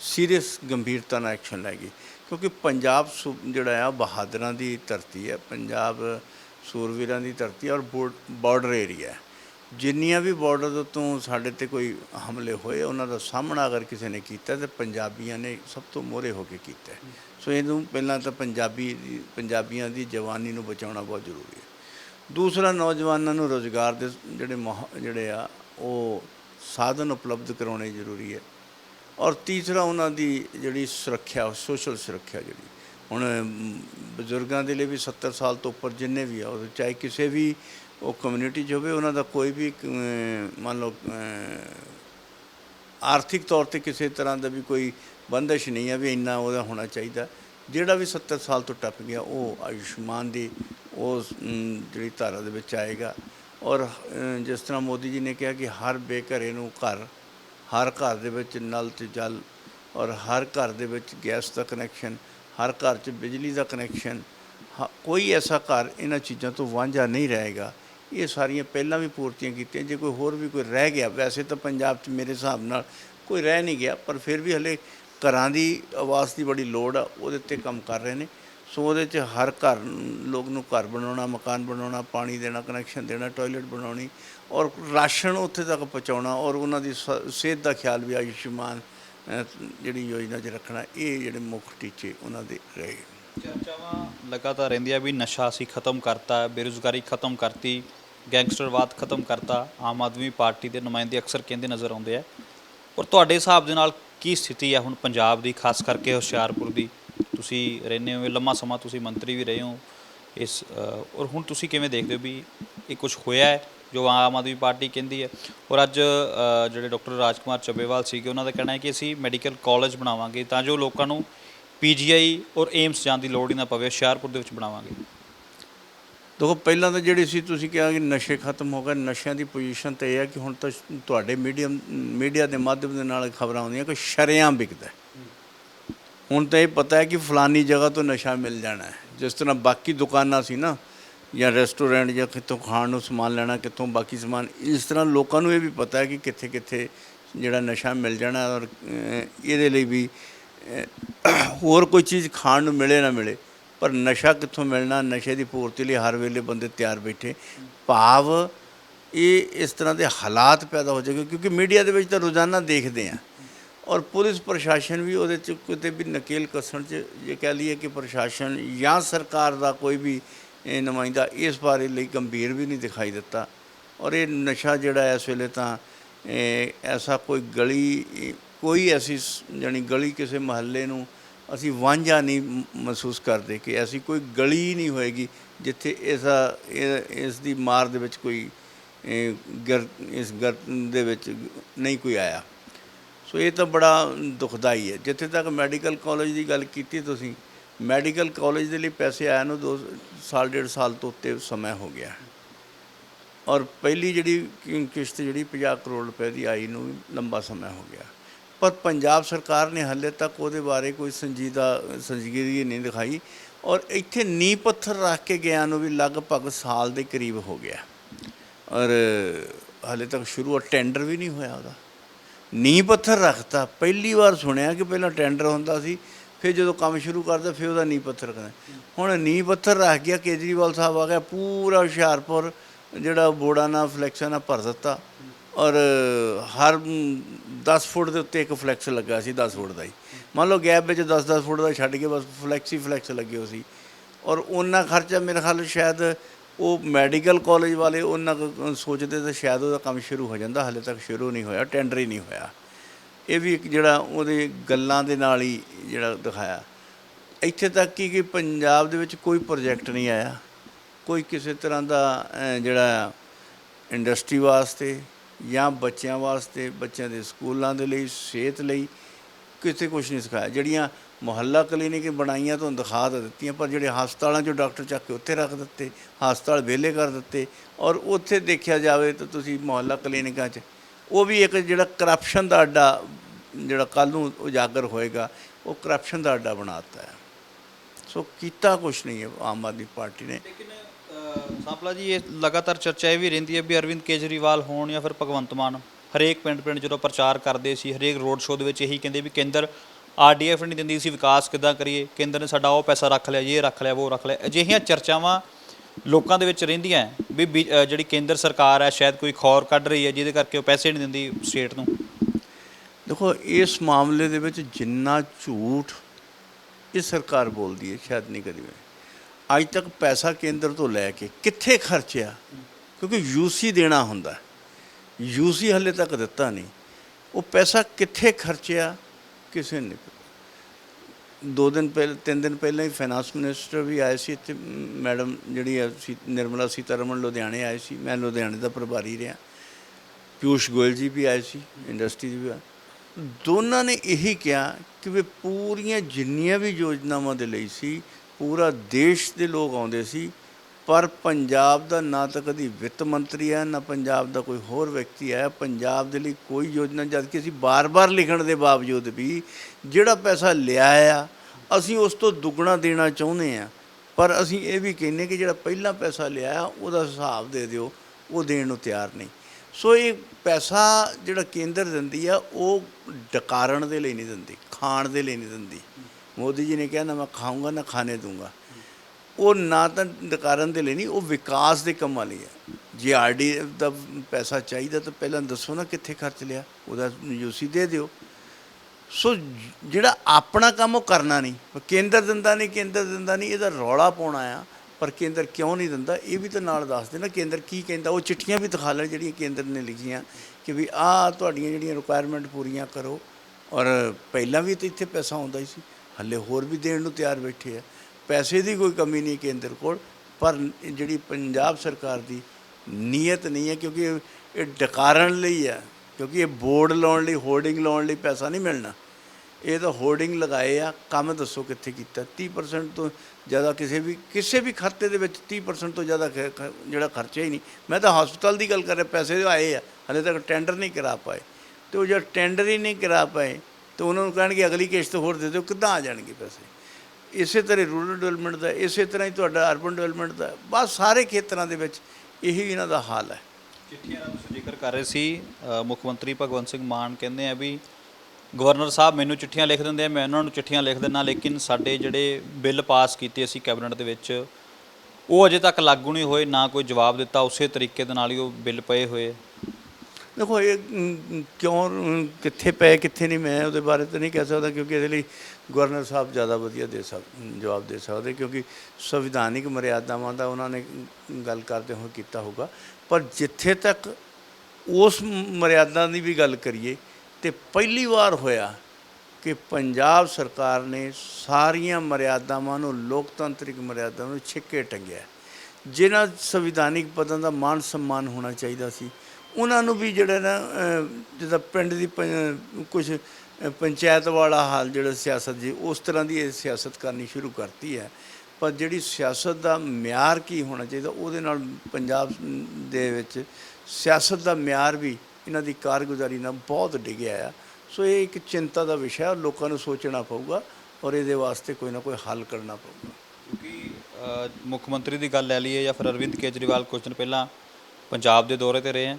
ਸੀਰੀਅਸ ਗੰਭੀਰਤਾ ਨਾਲ ਐਕਸ਼ਨ ਲੈਗੀ ਕਿਉਂਕਿ ਪੰਜਾਬ ਸੂ- ਜਿਹੜਾ ਆ, ਬਹਾਦਰਾਂ ਦੀ ਧਰਤੀ ਹੈ ਪੰਜਾਬ ਸੂਰਵੀਰਾਂ ਦੀ ਧਰਤੀ ਹੈ ਔਰ ਬਾਰਡਰ ਏਰੀਆ ਹੈ ਜਿੰਨੀਆਂ ਵੀ ਬਾਰਡਰ ਤੋਂ ਸਾਡੇ ਤੇ ਕੋਈ ਹਮਲੇ ਹੋਏ, ਉਹਨਾਂ ਦਾ ਸਾਹਮਣਾ ਅਗਰ ਕਿਸੇ ਨੇ ਕੀਤਾ ਤੇ ਪੰਜਾਬੀਆਂ ਨੇ ਸਭ ਤੋਂ ਮੋਹਰੇ ਹੋ ਕੇ ਕੀਤਾ। ਸੋ ਇਹਨੂੰ ਪਹਿਲਾਂ ਤਾਂ ਪੰਜਾਬੀ ਪੰਜਾਬੀਆਂ ਦੀ ਜਵਾਨੀ ਨੂੰ ਬਚਾਉਣਾ ਬਹੁਤ ਜ਼ਰੂਰੀ ਹੈ। ਦੂਸਰਾ ਨੌਜਵਾਨਾਂ ਨੂੰ ਰੋਜ਼ਗਾਰ ਦੇ ਜਿਹੜੇ ਮਾਹ- ਜਿਹੜੇ ਆ, ਉਹ ਸਾਧਨ ਉਪਲਬਧ ਕਰਾਉਣੇ ਜ਼ਰੂਰੀ ਹੈ। ਔਰ ਤੀਸਰਾ ਉਹਨਾਂ ਦੀ ਜਿਹੜੀ ਸੁਰੱਖਿਆ ਸੋਸ਼ਲ ਸੁਰੱਖਿਆ ਜਿਹੜੀ। ਹੁਣ ਬਜ਼ੁਰਗਾਂ ਦੇ ਲਈ ਵੀ 70 ਸਾਲ ਤੋਂ ਉੱਪਰ ਜਿੰਨੇ ਵੀ ਆ, ਉਹ ਚਾਹੇ ਕਿਸੇ ਵੀ ਉਹ ਕਮਿਊਨਿਟੀ 'ਚ ਹੋਵੇ ਉਹਨਾਂ ਦਾ ਕੋਈ ਵੀ ਮੰਨ ਲਓ ਆਰਥਿਕ ਤੌਰ ਤੇ ਕਿਸੇ ਤਰ੍ਹਾਂ ਦਾ ਵੀ ਕੋਈ ਬੰਦਸ਼ ਨਹੀਂ ਹੈ ਵੀ ਇੰਨਾ ਉਹਦਾ ਹੋਣਾ ਚਾਹੀਦਾ। ਜਿਹੜਾ ਵੀ 70 ਸਾਲ ਤੋਂ ਟੱਪ ਗਿਆ, ਉਹ ਆਯੁਸ਼ਮਾਨ ਦੀ ਉਸ ਜਿਹੜੀ ਧਾਰਾ ਦੇ ਵਿੱਚ ਆਏਗਾ। ਔਰ ਜਿਸ ਤਰ੍ਹਾਂ ਮੋਦੀ ਜੀ ਨੇ ਕਿਹਾ ਕਿ ਹਰ ਬੇਘਰੇ ਨੂੰ ਘਰ, ਹਰ ਘਰ ਦੇ ਵਿੱਚ ਨਲ ਤੇ ਜਲ ਔਰ ਹਰ ਘਰ ਦੇ ਵਿੱਚ ਗੈਸ ਦਾ ਕਨੈਕਸ਼ਨ, ਹਰ ਘਰ 'ਚ ਬਿਜਲੀ ਦਾ ਕਨੈਕਸ਼ਨ, ਹ- ਕੋਈ ਐਸਾ ਘਰ ਇਹਨਾਂ ਚੀਜ਼ਾਂ ਤੋਂ ਵਾਂਝਾ ਨਹੀਂ ਰਹੇਗਾ। ਇਹ ਸਾਰੀਆਂ ਪਹਿਲਾਂ ਵੀ ਪੂਰਤੀਆਂ ਕੀਤੀਆਂ, ਜੇ ਕੋਈ ਹੋਰ ਵੀ ਕੋਈ ਰਹਿ ਗਿਆ, ਵੈਸੇ ਤਾਂ ਪੰਜਾਬ 'ਚ ਮੇਰੇ ਹਿਸਾਬ ਨਾਲ ਕੋਈ ਰਹਿ ਨਹੀਂ ਗਿਆ, ਪਰ ਫਿਰ ਵੀ ਹਲੇ ਘਰਾਂ ਦੀ ਆਵਾਜ਼ ਦੀ ਬੜੀ ਲੋੜ ਆ, ਉਹਦੇ ਤੇ ਕੰਮ ਕਰ ਰਹੇ ਨੇ। ਸੋ ਉਹਦੇ 'ਚ ਹਰ ਘਰ ਲੋਕ ਨੂੰ ਘਰ ਬਣਾਉਣਾ, ਮਕਾਨ ਬਣਾਉਣਾ, ਪਾਣੀ ਦੇਣਾ ਕਨੈਕਸ਼ਨ ਦੇਣਾ ਟਾਇਲਟ ਬਣਾਉਣੀ ਔਰ ਰਾਸ਼ਨ ਉੱਥੇ ਤੱਕ ਪਹੁੰਚਾਉਣਾ ਔਰ ਉਹਨਾਂ ਦੀ ਸ- ਸਿਹਤ ਦਾ ਖਿਆਲ ਵੀ ਆਯੁਸ਼ਮਾਨ ਜਿਹੜੀ ਯੋਜਨਾ 'ਚ ਰੱਖਣਾ, ਇਹ ਜਿਹੜੇ ਮੁੱਖ ਟੀਚੇ ਉਹਨਾਂ ਦੇ ਰਹੇ ਚਰਚਾਵਾਂ ਲਗਾਤਾਰ ਰਹਿੰਦੀਆਂ ਵੀ ਨਸ਼ਾ ਅਸੀਂ ਖਤਮ ਕਰਤਾ ਬੇਰੁਜ਼ਗਾਰੀ ਖਤਮ ਕਰਤੀ ਗੈਂਗਸਟਰਵਾਦ ਖਤਮ ਕਰਤਾ ਆਮ ਆਦਮੀ ਪਾਰਟੀ ਦੇ ਨੁਮਾਇੰਦੇ ਅਕਸਰ ਕਹਿੰਦੇ ਨਜ਼ਰ ਆਉਂਦੇ ਆ। ਔਰ ਤੁਹਾਡੇ ਹਿਸਾਬ ਦੇ ਨਾਲ ਕੀ ਸਥਿਤੀ ਹੈ ਹੁਣ ਪੰਜਾਬ ਦੀ ਖਾਸ ਕਰਕੇ ਹੁਸ਼ਿਆਰਪੁਰ ਦੀ? ਤੁਸੀਂ ਰਹਿੰਦੇ ਹੋ ਲੰਮਾ ਸਮਾਂ ਤੁਸੀਂ ਮੰਤਰੀ ਵੀ ਰਹੇ ਹੋ ਇਸ ਔਰ ਹੁਣ ਤੁਸੀਂ ਕਿਵੇਂ ਦੇਖਦੇ ਹੋ ਵੀ ਇਹ ਕੁਝ ਹੋਇਆ ਹੈ ਜੋ ਆਮ ਆਦਮੀ ਪਾਰਟੀ ਕਹਿੰਦੀ ਹੈ? ਔਰ ਅੱਜ ਅ, ਜਿਹੜੇ ਡਾਕਟਰ ਰਾਜਕੁਮਾਰ ਚੱਬੇਵਾਲ ਸੀਗੇ ਉਹਨਾਂ ਦਾ ਕਹਿਣਾ ਹੈ ਕਿ ਅਸੀਂ ਮੈਡੀਕਲ ਕਾਲਜ ਬਣਾਵਾਂਗੇ ਤਾਂ ਜੋ ਲੋਕਾਂ ਨੂੰ ਪੀਜੀਆਈ ਔਰ ਏਮਸ ਜਾਣ ਦੀ ਲੋੜ ਹੀ ਨਾ ਪਵੇ, ਹੁਸ਼ਿਆਰਪੁਰ ਦੇ ਵਿੱਚ ਬਣਾਵਾਂਗੇ। ਦੇਖੋ, ਪਹਿਲਾਂ ਤਾਂ ਜਿਹੜੀ ਸੀ ਤੁਸੀਂ ਕਿਹਾ ਕਿ ਨਸ਼ੇ ਖਤਮ ਹੋ ਗਏ, ਨਸ਼ਿਆਂ ਦੀ ਪੋਜੀਸ਼ਨ ਤੇ ਇਹ ਹੈ ਕਿ ਹੁਣ ਤਾਂ ਤੁਹਾਡੇ ਮੀਡੀਅਮ, ਮੀਡੀਆ ਦੇ ਮਾਧਿਅਮ ਦੇ ਨਾਲ ਖਬਰਾਂ ਆਉਂਦੀਆਂ ਕਿ ਸ਼ਰੇਆਮ ਵਿਕਦਾ ਹੁਣ ਤਾਂ ਇਹ ਪਤਾ ਹੈ ਕਿ ਫਲਾਨੀ ਜਗ੍ਹਾ ਤੋਂ ਨਸ਼ਾ ਮਿਲ ਜਾਣਾ ਹੈ। ਜਿਸ ਤਰ੍ਹਾਂ ਬਾਕੀ ਦੁਕਾਨਾਂ ਸੀ ਨਾ, ਜਾਂ ਰੈਸਟੋਰੈਂਟ ਜਾਂ ਕਿੱਥੋਂ ਖਾਣ ਨੂੰ ਸਮਾਨ ਲੈਣਾ, ਕਿੱਥੋਂ ਬਾਕੀ ਸਮਾਨ, ਇਸ ਤਰ੍ਹਾਂ ਲੋਕਾਂ ਨੂੰ ਇਹ ਵੀ ਪਤਾ ਹੈ ਕਿ ਕਿੱਥੇ ਕਿੱਥੇ ਜਿਹੜਾ ਨਸ਼ਾ ਮਿਲ ਜਾਣਾ ਔਰ ਇਹਦੇ ਲਈ ਵੀ ਹੋਰ ਕੋਈ ਚੀਜ਼ ਖਾਣ ਨੂੰ ਮਿਲੇ ਨਾ ਮਿਲੇ, ਪਰ ਨਸ਼ਾ ਕਿੱਥੋਂ ਮਿਲਣਾ? ਨਸ਼ੇ ਦੀ ਪੂਰਤੀ ਲਈ ਹਰ ਵੇਲੇ ਬੰਦੇ ਤਿਆਰ ਬੈਠੇ। ਭਾਵ ਇਹ ਇਸ ਤਰ੍ਹਾਂ ਦੇ ਹਾਲਾਤ ਪੈਦਾ ਹੋ ਜਾਏਗੇ ਕਿਉਂਕਿ ਮੀਡੀਆ ਦੇ ਵਿੱਚ ਤਾਂ ਰੋਜ਼ਾਨਾ ਦੇਖਦੇ ਆ ਔਰ ਪੁਲਿਸ ਪ੍ਰਸ਼ਾਸਨ ਵੀ ਉਹਦੇ ਚ ਕਿਤੇ ਵੀ ਨਕੇਲ ਕੱਸਣ ਚ ਜੇ ਕਹਿ ਲਈਏ ਕਿ ਪ੍ਰਸ਼ਾਸਨ ਜਾਂ ਸਰਕਾਰ ਦਾ ਕੋਈ ਵੀ ਨੁਮਾਇੰਦਾ ਇਸ ਬਾਰੇ ਲਈ ਗੰਭੀਰ ਵੀ ਨਹੀਂ ਦਿਖਾਈ ਦਿੱਤਾ। ਔਰ ਇਹ ਨਸ਼ਾ ਜਿਹੜਾ ਇਸ ਵੇਲੇ ਤਾਂ ਐਸਾ ਕੋਈ ਗਲੀ, ਕੋਈ ਐਸੀ ਸ- ਜਾਣੀ ਗਲੀ ਕਿਸੇ ਮਹੱਲੇ ਨੂੰ ਅਸੀਂ ਵਾਂਝਾ ਨਹੀਂ ਮ- ਮਹਿਸੂਸ ਕਰਦੇ ਕਿ ਐਸੀ ਕੋਈ ਗਲੀ ਨਹੀਂ ਹੋਏਗੀ ਜਿੱਥੇ ਇਸਾ ਇਹ- ਇਸ ਦੀ ਮਾਰ ਦੇ ਵਿੱਚ ਕੋਈ ਇਹ, ਇਸ ਗਰ ਦੇ ਵਿੱਚ ਨਹੀਂ ਕੋਈ ਆਇਆ। ਸੋ ਇਹ ਤਾਂ ਬੜਾ ਦੁਖਦਾਈ ਹੈ। ਜਿੱਥੇ ਤੱਕ ਮੈਡੀਕਲ ਕਾਲਜ ਦੀ ਗੱਲ ਕੀਤੀ ਤੁਸੀਂ ਮੈਡੀਕਲ ਕਾਲਜ ਦੇ ਲਈ ਪੈਸੇ ਆਇਆ ਨੂੰ 2 ਸਾਲ ਡੇਢ ਸਾਲ ਤੋਂ ਉੱਤੇ ਸਮਾਂ ਹੋ ਗਿਆ। ਔਰ ਪਹਿਲੀ ਜਿਹੜੀ ਕਿ- ਕਿਸ਼ਤ ਜਿਹੜੀ 50 ਕਰੋੜ ਰੁਪਏ ਦੀ ਆਈ ਨੂੰ ਵੀ ਲੰਬਾ ਸਮਾਂ ਹੋ ਗਿਆ। ਪਰ ਪੰਜਾਬ ਸਰਕਾਰ ਨੇ ਹਾਲੇ ਤੱਕ ਉਹਦੇ ਬਾਰੇ ਕੋਈ ਸੰਜੀਦਾ, ਸੰਜੀਦਗੀ ਨਹੀਂ ਦਿਖਾਈ। ਔਰ ਇੱਥੇ ਨੀਂਹ ਪੱਥਰ ਰੱਖ ਕੇ ਗਿਆ ਨੂੰ ਵੀ ਲਗਭਗ ਸਾਲ ਦੇ ਕਰੀਬ ਹੋ ਗਿਆ। ਔਰ ਹਾਲੇ ਤੱਕ ਸ਼ੁਰੂ ਟੈਂਡਰ ਵੀ ਨਹੀਂ ਹੋਇਆ ਉਹਦਾ। ਨੀਂਹ ਪੱਥਰ ਰੱਖਤਾ, ਪਹਿਲੀ ਵਾਰ ਸੁਣਿਆ ਕਿ ਪਹਿਲਾਂ ਟੈਂਡਰ ਹੁੰਦਾ ਸੀ, ਫਿਰ ਜਦੋਂ ਕੰਮ ਸ਼ੁਰੂ ਕਰਦਾ, ਫਿਰ ਉਹਦਾ ਨੀਂਹ ਪੱਥਰ ਕਰਨਾ ਹੁਣ ਨੀਂਹ ਪੱਥਰ ਰੱਖ ਗਿਆ, ਕੇਜਰੀਵਾਲ ਸਾਹਿਬ ਆ ਗਿਆ, ਪੂਰਾ ਹੁਸ਼ਿਆਰਪੁਰ, ਜਿਹੜਾ ਬੋੜਾ ਨਾਲ, ਫਲੈਕਸਾਂ ਨਾਲ ਭਰ ਦਿੱਤਾ। ਔਰ ਹਰ 10 ਫੁੱਟ ਦੇ ਉੱਤੇ ਇੱਕ ਫਲੈਕਸ ਲੱਗਾ ਸੀ 10 ਫੁੱਟ ਦਾ ਹੀ। ਮੰਨ ਲਓ ਗੈਪ ਵਿੱਚ 10-10 ਫੁੱਟ ਦਾ ਛੱਡ ਕੇ ਬਸ ਫਲੈਕਸ ਹੀ ਫਲੈਕਸ ਲੱਗੇ ਹੋ ਸੀ। ਔਰ ਉਹਨਾਂ ਖਰਚਾ ਮੇਰੇ ਖਿਆਲ ਸ਼ਾਇਦ ਉਹ ਮੈਡੀਕਲ ਕਾਲਜ ਵਾਲੇ ਉਹਨਾਂ ਕੁ ਸੋਚਦੇ ਤਾਂ ਸ਼ਾਇਦ ਉਹਦਾ ਕੰਮ ਸ਼ੁਰੂ ਹੋ ਜਾਂਦਾ, ਹਲੇ ਤੱਕ ਸ਼ੁਰੂ ਨਹੀਂ ਹੋਇਆ ਟੈਂਡਰ ਹੀ ਨਹੀਂ ਹੋਇਆ। ਇਹ ਵੀ ਇੱਕ ਜਿਹੜਾ ਉਹਦੇ ਗੱਲਾਂ ਦੇ ਨਾਲ ਹੀ ਜਿਹੜਾ ਦਿਖਾਇਆ। ਇੱਥੇ ਤੱਕ ਕਿ ਕਿ ਪੰਜਾਬ ਦੇ ਵਿੱਚ ਕੋਈ ਪ੍ਰੋਜੈਕਟ ਨਹੀਂ ਆਇਆ। ਕੋਈ ਕਿਸੇ ਤਰ੍ਹਾਂ ਦਾ ਜਿਹੜਾ ਇੰਡਸਟਰੀ ਵਾਸਤੇ ਜਾਂ ਬੱਚਿਆਂ ਵਾਸਤੇ, ਬੱਚਿਆਂ ਦੇ ਸਕੂਲਾਂ ਦੇ ਲਈ, ਸਿਹਤ ਲਈ ਕਿਤੇ ਕੁਝ ਨਹੀਂ ਸਿਖਾਇਆ। ਜਿਹੜੀਆਂ ਮੁਹੱਲਾ ਕਲੀਨਿਕ ਬਣਾਈਆਂ ਤੁਹਾਨੂੰ ਦਿਖਾ ਤਾਂ ਦਿੱਤੀਆਂ, ਪਰ ਜਿਹੜੇ ਹਸਪਤਾਲਾਂ 'ਚੋਂ ਡਾਕਟਰ ਚੱਕ ਕੇ ਉੱਥੇ ਰੱਖ ਦਿੱਤੇ, ਹਸਪਤਾਲ ਵਿਹਲੇ ਕਰ ਦਿੱਤੇ, ਔਰ ਉੱਥੇ ਦੇਖਿਆ ਜਾਵੇ ਤਾਂ ਤੁਸੀਂ ਮੁਹੱਲਾ ਕਲੀਨਿਕਾਂ 'ਚ, ਉਹ ਵੀ ਇੱਕ ਜਿਹੜਾ ਕਰਪਸ਼ਨ ਦਾ ਅੱਡਾ ਜਿਹੜਾ ਕੱਲ ਨੂੰ ਉਜਾਗਰ ਹੋਏਗਾ, ਉਹ ਕਰਪਸ਼ਨ ਦਾ ਅੱਡਾ ਬਣਾਤਾ ਹੈ। ਸੋ ਕੀਤਾ ਕੁਛ ਨਹੀਂ ਹੈ, ਆਮ ਆਦਮੀ ਪਾਰਟੀ ਨੇ। ਲੇਕਿਨ ਸਾਪਲਾ ਜੀ, ਇਹ ਲਗਾਤਾਰ ਚਰਚਾ ਇਹ ਵੀ ਰਹਿੰਦੀ ਹੈ ਵੀ ਅਰਵਿੰਦ ਕੇਜਰੀਵਾਲ ਹੋਣ ਜਾਂ ਫਿਰ ਭਗਵੰਤ ਮਾਨ। ਹਰੇਕ ਪਿੰਡ ਪਿੰਡ ਜਦੋਂ ਪ੍ਰਚਾਰ ਕਰਦੇ ਸੀ, ਹਰੇਕ ਰੋਡ ਸ਼ੋਅ ਦੇ ਵਿੱਚ ਇਹੀ ਕਹਿੰਦੇ ਵੀ ਕੇਂਦਰ ਆਰਡੀਐਫ ਨਹੀਂ ਦਿੰਦੀ ਸੀ, ਵਿਕਾਸ ਕਿੱਦਾਂ ਕਰੀਏ? ਕੇਂਦਰ ਨੇ ਸਾਡਾ ਉਹ ਪੈਸਾ ਰੱਖ ਲਿਆ, ਇਹ ਰੱਖ ਲਿਆ, ਉਹ ਰੱਖ ਲਿਆ। ਅਜਿਹੀਆਂ ਚਰਚਾਵਾਂ ਲੋਕਾਂ ਦੇ ਵਿੱਚ ਰਹਿੰਦੀਆਂ ਵੀ ਬੀ- ਜਿਹੜੀ ਕੇਂਦਰ ਸਰਕਾਰ ਹੈ, ਸ਼ਾਇਦ ਕੋਈ ਖੌਰ ਕੱਢ ਰਹੀ ਹੈ, ਜਿਹਦੇ ਕਰਕੇ ਉਹ ਪੈਸੇ ਨਹੀਂ ਦਿੰਦੀ ਸਟੇਟ ਨੂੰ। ਦੇਖੋ, ਇਸ ਮਾਮਲੇ ਦੇ ਵਿੱਚ ਜਿੰਨਾ ਝੂਠ ਇਹ ਸਰਕਾਰ ਬੋਲਦੀ ਹੈ, ਸ਼ਾਇਦ ਨਹੀਂ ਕਦੀ ਹੋਇਆ ਅੱਜ ਤੱਕ ਪੈਸਾ ਕੇਂਦਰ ਤੋਂ ਲੈ ਕੇ ਕਿੱਥੇ ਖਰਚਿਆ? ਕਿਉਂਕਿ ਯੂਸੀ ਦੇਣਾ ਹੁੰਦਾ। ਯੂਸੀ ਹਲੇ ਤੱਕ ਦਿੱਤਾ ਨਹੀਂ। ਉਹ ਪੈਸਾ ਕਿੱਥੇ ਖਰਚਿਆ? ਕਿਸੇ ਨੇ ਦੋ ਦਿਨ ਪਹਿਲੇ, ਤਿੰਨ ਦਿਨ ਪਹਿਲਾਂ ਹੀ ਫਾਈਨਾਂਸ ਮਿਨਿਸਟਰ ਵੀ ਆਏ ਸੀ ਇੱਥੇ। ਮੈਡਮ ਜਿਹੜੀ ਹੈ ਸੀ, ਨਿਰਮਲਾ ਸੀਤਾਰਮਨ ਲੁਧਿਆਣੇ ਆਏ ਸੀ। ਮੈਂ ਲੁਧਿਆਣੇ ਦਾ ਪ੍ਰਭਾਰੀ ਰਿਹਾ। ਪਿਊਸ਼ ਗੋਇਲ ਜੀ ਵੀ ਆਏ ਸੀ ਇੰਡਸਟਰੀ ਦੇ ਵੀ ਆਏ। ਦੋਨਾਂ ਨੇ ਇਹੀ ਕਿਹਾ ਕਿ ਵੀ ਪੂਰੀਆਂ ਜਿੰਨੀਆਂ ਵੀ ਯੋਜਨਾਵਾਂ ਦੇ ਲਈ ਸੀ ਪੂਰਾ ਦੇਸ਼ ਦੇ ਲੋਕ ਆਉਂਦੇ ਸੀ, ਪਰ ਪੰਜਾਬ ਦਾ ਨਾ ਤਾਂ ਕਦੀ ਵਿੱਤ ਮੰਤਰੀ ਹੈ, ਨਾ ਪੰਜਾਬ ਦਾ ਕੋਈ ਹੋਰ ਵਿਅਕਤੀ ਹੈ। ਪੰਜਾਬ ਦੇ ਲਈ ਕੋਈ ਯੋਜਨਾ, ਜਦ ਕਿ ਅਸੀਂ ਬਾਰ-ਬਾਰ ਲਿਖਣ ਦੇ ਬਾਵਜੂਦ ਵੀ ਜਿਹੜਾ ਪੈਸਾ ਲਿਆ ਆ, ਅਸੀਂ ਉਸ ਤੋਂ ਦੁੱਗਣਾ ਦੇਣਾ ਚਾਹੁੰਦੇ ਆ ਪਰ ਅਸੀਂ ਇਹ ਵੀ ਕਹਿੰਨੇ ਕਿ ਜਿਹੜਾ ਪਹਿਲਾਂ ਪੈਸਾ ਲਿਆ ਉਹਦਾ ਹਿਸਾਬ ਦੇ ਦਿਓ, ਉਹ ਦੇਣ ਨੂੰ ਤਿਆਰ ਨਹੀਂ। ਸੋ ਇਹ ਪੈਸਾ ਜਿਹੜਾ ਕੇਂਦਰ ਦਿੰਦੀ ਆ, ਉਹ ਡਕਾਰਨ ਦੇ ਲਈ ਨਹੀਂ ਦਿੰਦੀ, ਖਾਣ ਦੇ ਲਈ ਨਹੀਂ ਦਿੰਦੀ। ਮੋਦੀ ਜੀ ਨੇ ਕਿਹਾ, ਨਾ ਮੈਂ ਖਾਊਂਗਾ, ਨਾ ਖਾਣੇ ਦੂੰਗਾ ਉਹ ਨਾ ਤਾਂ ਡਕਾਰਨ ਦੇ ਲਈ ਨਹੀਂ, ਉਹ ਵਿਕਾਸ ਦੇ ਕੰਮਾਂ ਲਈ ਹੈ। ਜੇ ਆਰਡੀ ਦਾ ਪੈਸਾ ਚਾਹੀਦਾ ਤਾਂ ਪਹਿਲਾਂ ਦੱਸੋ ਨਾ ਕਿੱਥੇ ਖਰਚ ਲਿਆ, ਉਹਦਾ ਯੂਸੀ ਦੇ ਦਿਓ। ਸੋ ਜਿਹੜਾ ਆਪਣਾ ਕੰਮ ਉਹ ਕਰਨਾ ਨਹੀਂ, ਕੇਂਦਰ ਦਿੰਦਾ ਨਹੀਂ, ਕੇਂਦਰ ਦਿੰਦਾ ਨਹੀਂ, ਇਹਦਾ ਰੌਲਾ ਪਾਉਣਾ ਆ, ਪਰ ਕੇਂਦਰ ਕਿਉਂ ਨਹੀਂ ਦਿੰਦਾ, ਇਹ ਵੀ ਤਾਂ ਨਾਲ ਦੱਸ ਦੇਣਾ, ਕੇਂਦਰ ਕੀ ਕਹਿੰਦਾ, ਉਹ ਚਿੱਠੀਆਂ ਵੀ ਦਿਖਾ ਲੈ ਜਿਹੜੀਆਂ ਕੇਂਦਰ ਨੇ ਲਿਖੀਆਂ, ਕਿ ਵੀ ਆਹ ਤੁਹਾਡੀਆਂ ਜਿਹੜੀਆਂ ਰਿਕੁਆਇਰਮੈਂਟ ਪੂਰੀਆਂ ਕਰੋ। ਔਰ ਪਹਿਲਾਂ ਵੀ ਤਾਂ ਇੱਥੇ ਪੈਸਾ ਆਉਂਦਾ ਹੀ ਸੀ। ਹੱਲੇ ਹੋਰ ਵੀ ਦੇਣ ਨੂੰ ਤਿਆਰ ਬੈਠੇ ਆ। ਪੈਸੇ ਦੀ ਕੋਈ ਕਮੀ ਨਹੀਂ ਕੇਂਦਰ ਕੋਲ, ਪਰ ਜਿਹੜੀ ਪੰਜਾਬ ਸਰਕਾਰ ਦੀ ਨੀਅਤ ਨਹੀਂ ਹੈ, ਕਿਉਂਕਿ ਇਹ- ਇਹ ਡਕਾਰਨ ਲਈ ਹੈ, ਕਿਉਂਕਿ ਇਹ ਬੋਰਡ ਲਾਉਣ ਲਈ, ਹੋਰਡਿੰਗ ਲਾਉਣ ਲਈ ਪੈਸਾ ਨਹੀਂ ਮਿਲਣਾ। ਇਹ ਤਾਂ ਹੋਰਡਿੰਗ ਲਗਾਏ ਆ, ਕੰਮ ਦੱਸੋ ਕਿੱਥੇ ਕੀਤਾ। 30% ਤੋਂ ਜ਼ਿਆਦਾ ਕਿਸੇ ਵੀ ਕਿਸੇ ਵੀ ਖਾਤੇ ਦੇ ਵਿੱਚ 30% ਤੋਂ ਜ਼ਿਆਦਾ ਖ- ਜਿਹੜਾ ਖਰਚਾ ਹੀ ਨਹੀਂ। ਮੈਂ ਤਾਂ ਹਸਪਤਾਲ ਦੀ ਗੱਲ ਕਰ ਰਿਹਾ, ਪੈਸੇ ਤਾਂ ਆਏ ਆ, ਹਲੇ ਤੱਕ ਟੈਂਡਰ ਨਹੀਂ ਕਰਾ ਪਾਏ। ਤੇ ਉਹ ਜਦ ਟੈਂਡਰ ਹੀ ਨਹੀਂ ਕਰਾ ਪਾਏ ਤੇ ਉਹਨਾਂ ਨੂੰ ਕਹਿਣਗੇ, ਅਗਲੀ ਕਿਸ਼ਤ ਹੋਰ ਦੇ ਦਿਓ, ਕਿੱਦਾਂ ਆ ਜਾਣਗੇ ਪੈਸੇ? ਇਸੇ ਤਰ੍ਹਾਂ ਰੂਰਲ ਡਿਵੈਲਪਮੈਂਟ ਦਾ, ਇਸੇ ਤਰ੍ਹਾਂ ਹੀ ਤੁਹਾਡਾ ਅਰਬਨ ਡਿਵੈਲਪਮੈਂਟ ਦਾ, ਬਸ ਸਾਰੇ ਖੇਤਰਾਂ ਦੇ ਵਿੱਚ ਇਹੀ ਇਹਨਾਂ ਦਾ ਹਾਲ ਹੈ। ਚਿੱਠੀਆਂ ਦਾ ਤੁਸੀਂ ਜ਼ਿਕਰ ਕਰ ਰਹੇ ਸੀ ਮੁੱਖ ਮੰਤਰੀ ਭਗਵੰਤ ਸਿੰਘ ਮਾਨ ਕਹਿੰਦੇ ਆ ਵੀ ਗਵਰਨਰ ਸਾਹਿਬ ਮੈਨੂੰ ਚਿੱਠੀਆਂ ਲਿਖ ਦਿੰਦੇ ਆ, ਮੈਂ ਉਹਨਾਂ ਨੂੰ ਚਿੱਠੀਆਂ ਲਿਖ ਦਿੰਦਾ, ਲੇਕਿਨ ਸਾਡੇ ਜਿਹੜੇ ਬਿੱਲ ਪਾਸ ਕੀਤੇ ਅਸੀਂ ਕੈਬਨਿਟ ਦੇ ਵਿੱਚ, ਉਹ ਅਜੇ ਤੱਕ ਲਾਗੂ ਨਹੀਂ ਹੋਏ, ਨਾ ਕੋਈ ਜਵਾਬ ਦਿੱਤਾ, ਉਸੇ ਤਰੀਕੇ ਦੇ ਨਾਲ ਹੀ ਉਹ ਬਿੱਲ ਪਏ ਹੋਏ। ਦੇਖੋ ਇਹ ਕਿਉਂ ਕਿੱਥੇ ਪਏ, ਕਿੱਥੇ ਨਹੀਂ, ਮੈਂ ਉਹਦੇ ਬਾਰੇ ਤਾਂ ਨਹੀਂ ਕਹਿ ਸਕਦਾ ਕਿਉਂਕਿ ਇਹਦੇ ਲਈ ਗਵਰਨਰ ਸਾਹਿਬ ਜ਼ਿਆਦਾ ਵਧੀਆ ਦੇ ਸਕ ਜਵਾਬ ਦੇ ਸਕਦੇ ਕਿਉਂਕਿ ਸੰਵਿਧਾਨਿਕ ਮਰਿਆਦਾਵਾਂ ਦਾ ਉਹਨਾਂ ਨੇ ਗੱਲ ਕਰਦੇ ਹੋਏ ਕੀਤਾ ਹੋਊਗਾ। ਪਰ ਜਿੱਥੇ ਤੱਕ ਉਸ ਮਰਿਆਦਾ ਦੀ ਵੀ ਗੱਲ ਕਰੀਏ, ਤੇ ਪਹਿਲੀ ਵਾਰ ਹੋਇਆ ਕਿ ਪੰਜਾਬ ਸਰਕਾਰ ਨੇ ਸਾਰੀਆਂ ਮਰਿਆਦਾਵਾਂ ਨੂੰ, ਲੋਕਤੰਤਰਿਕ ਮਰਿਆਦਾਵਾਂ ਨੂੰ ਛਿੱਕੇ ਟੰਗਿਆ। ਜਿਨ੍ਹਾਂ ਸੰਵਿਧਾਨਿਕ ਪਦਾਂ ਦਾ ਮਾਨ ਸਨਮਾਨ ਹੋਣਾ ਚਾਹੀਦਾ ਸੀ ਉਹਨਾਂ ਨੂੰ ਵੀ ਜਿਹੜਾ ਨਾ ਜਿੱਦਾਂ ਪਿੰਡ ਦੀ ਕੁਝ ਪੰਚਾਇਤ ਵਾਲਾ ਹਾਲ ਜਿਹੜਾ ਸਿਆਸਤ ਜੀ, ਉਸ ਤਰ੍ਹਾਂ ਦੀ ਇਹ ਸਿਆਸਤ ਕਰਨੀ ਸ਼ੁਰੂ ਕਰਤੀ ਹੈ। ਪਰ ਜਿਹੜੀ ਸਿਆਸਤ ਦਾ ਮਿਆਰ ਕੀ ਹੋਣਾ ਚਾਹੀਦਾ, ਉਹਦੇ ਨਾਲ ਪੰਜਾਬ ਦੇ ਵਿੱਚ ਸਿਆਸਤ ਦਾ ਮਿਆਰ ਵੀ ਇਹਨਾਂ ਦੀ ਕਾਰਗੁਜ਼ਾਰੀ ਨਾਲ ਬਹੁਤ ਡਿੱਗਿਆ ਆ। ਸੋ ਇਹ ਇੱਕ ਚਿੰਤਾ ਦਾ ਵਿਸ਼ਾ ਹੈ, ਲੋਕਾਂ ਨੂੰ ਸੋਚਣਾ ਪਊਗਾ ਔਰ ਇਹਦੇ ਵਾਸਤੇ ਕੋਈ ਨਾ ਕੋਈ ਹੱਲ ਕਰਨਾ ਪਊਗਾ। ਕਿਉਂਕਿ ਮੁੱਖ ਮੰਤਰੀ ਦੀ ਗੱਲ ਲੈ ਲਈਏ ਜਾਂ ਫਿਰ ਅਰਵਿੰਦ ਕੇਜਰੀਵਾਲ ਕੁਝ ਦਿਨ ਪਹਿਲਾਂ ਪੰਜਾਬ ਦੇ ਦੌਰੇ ਤੇ ਰਹੇ ਆ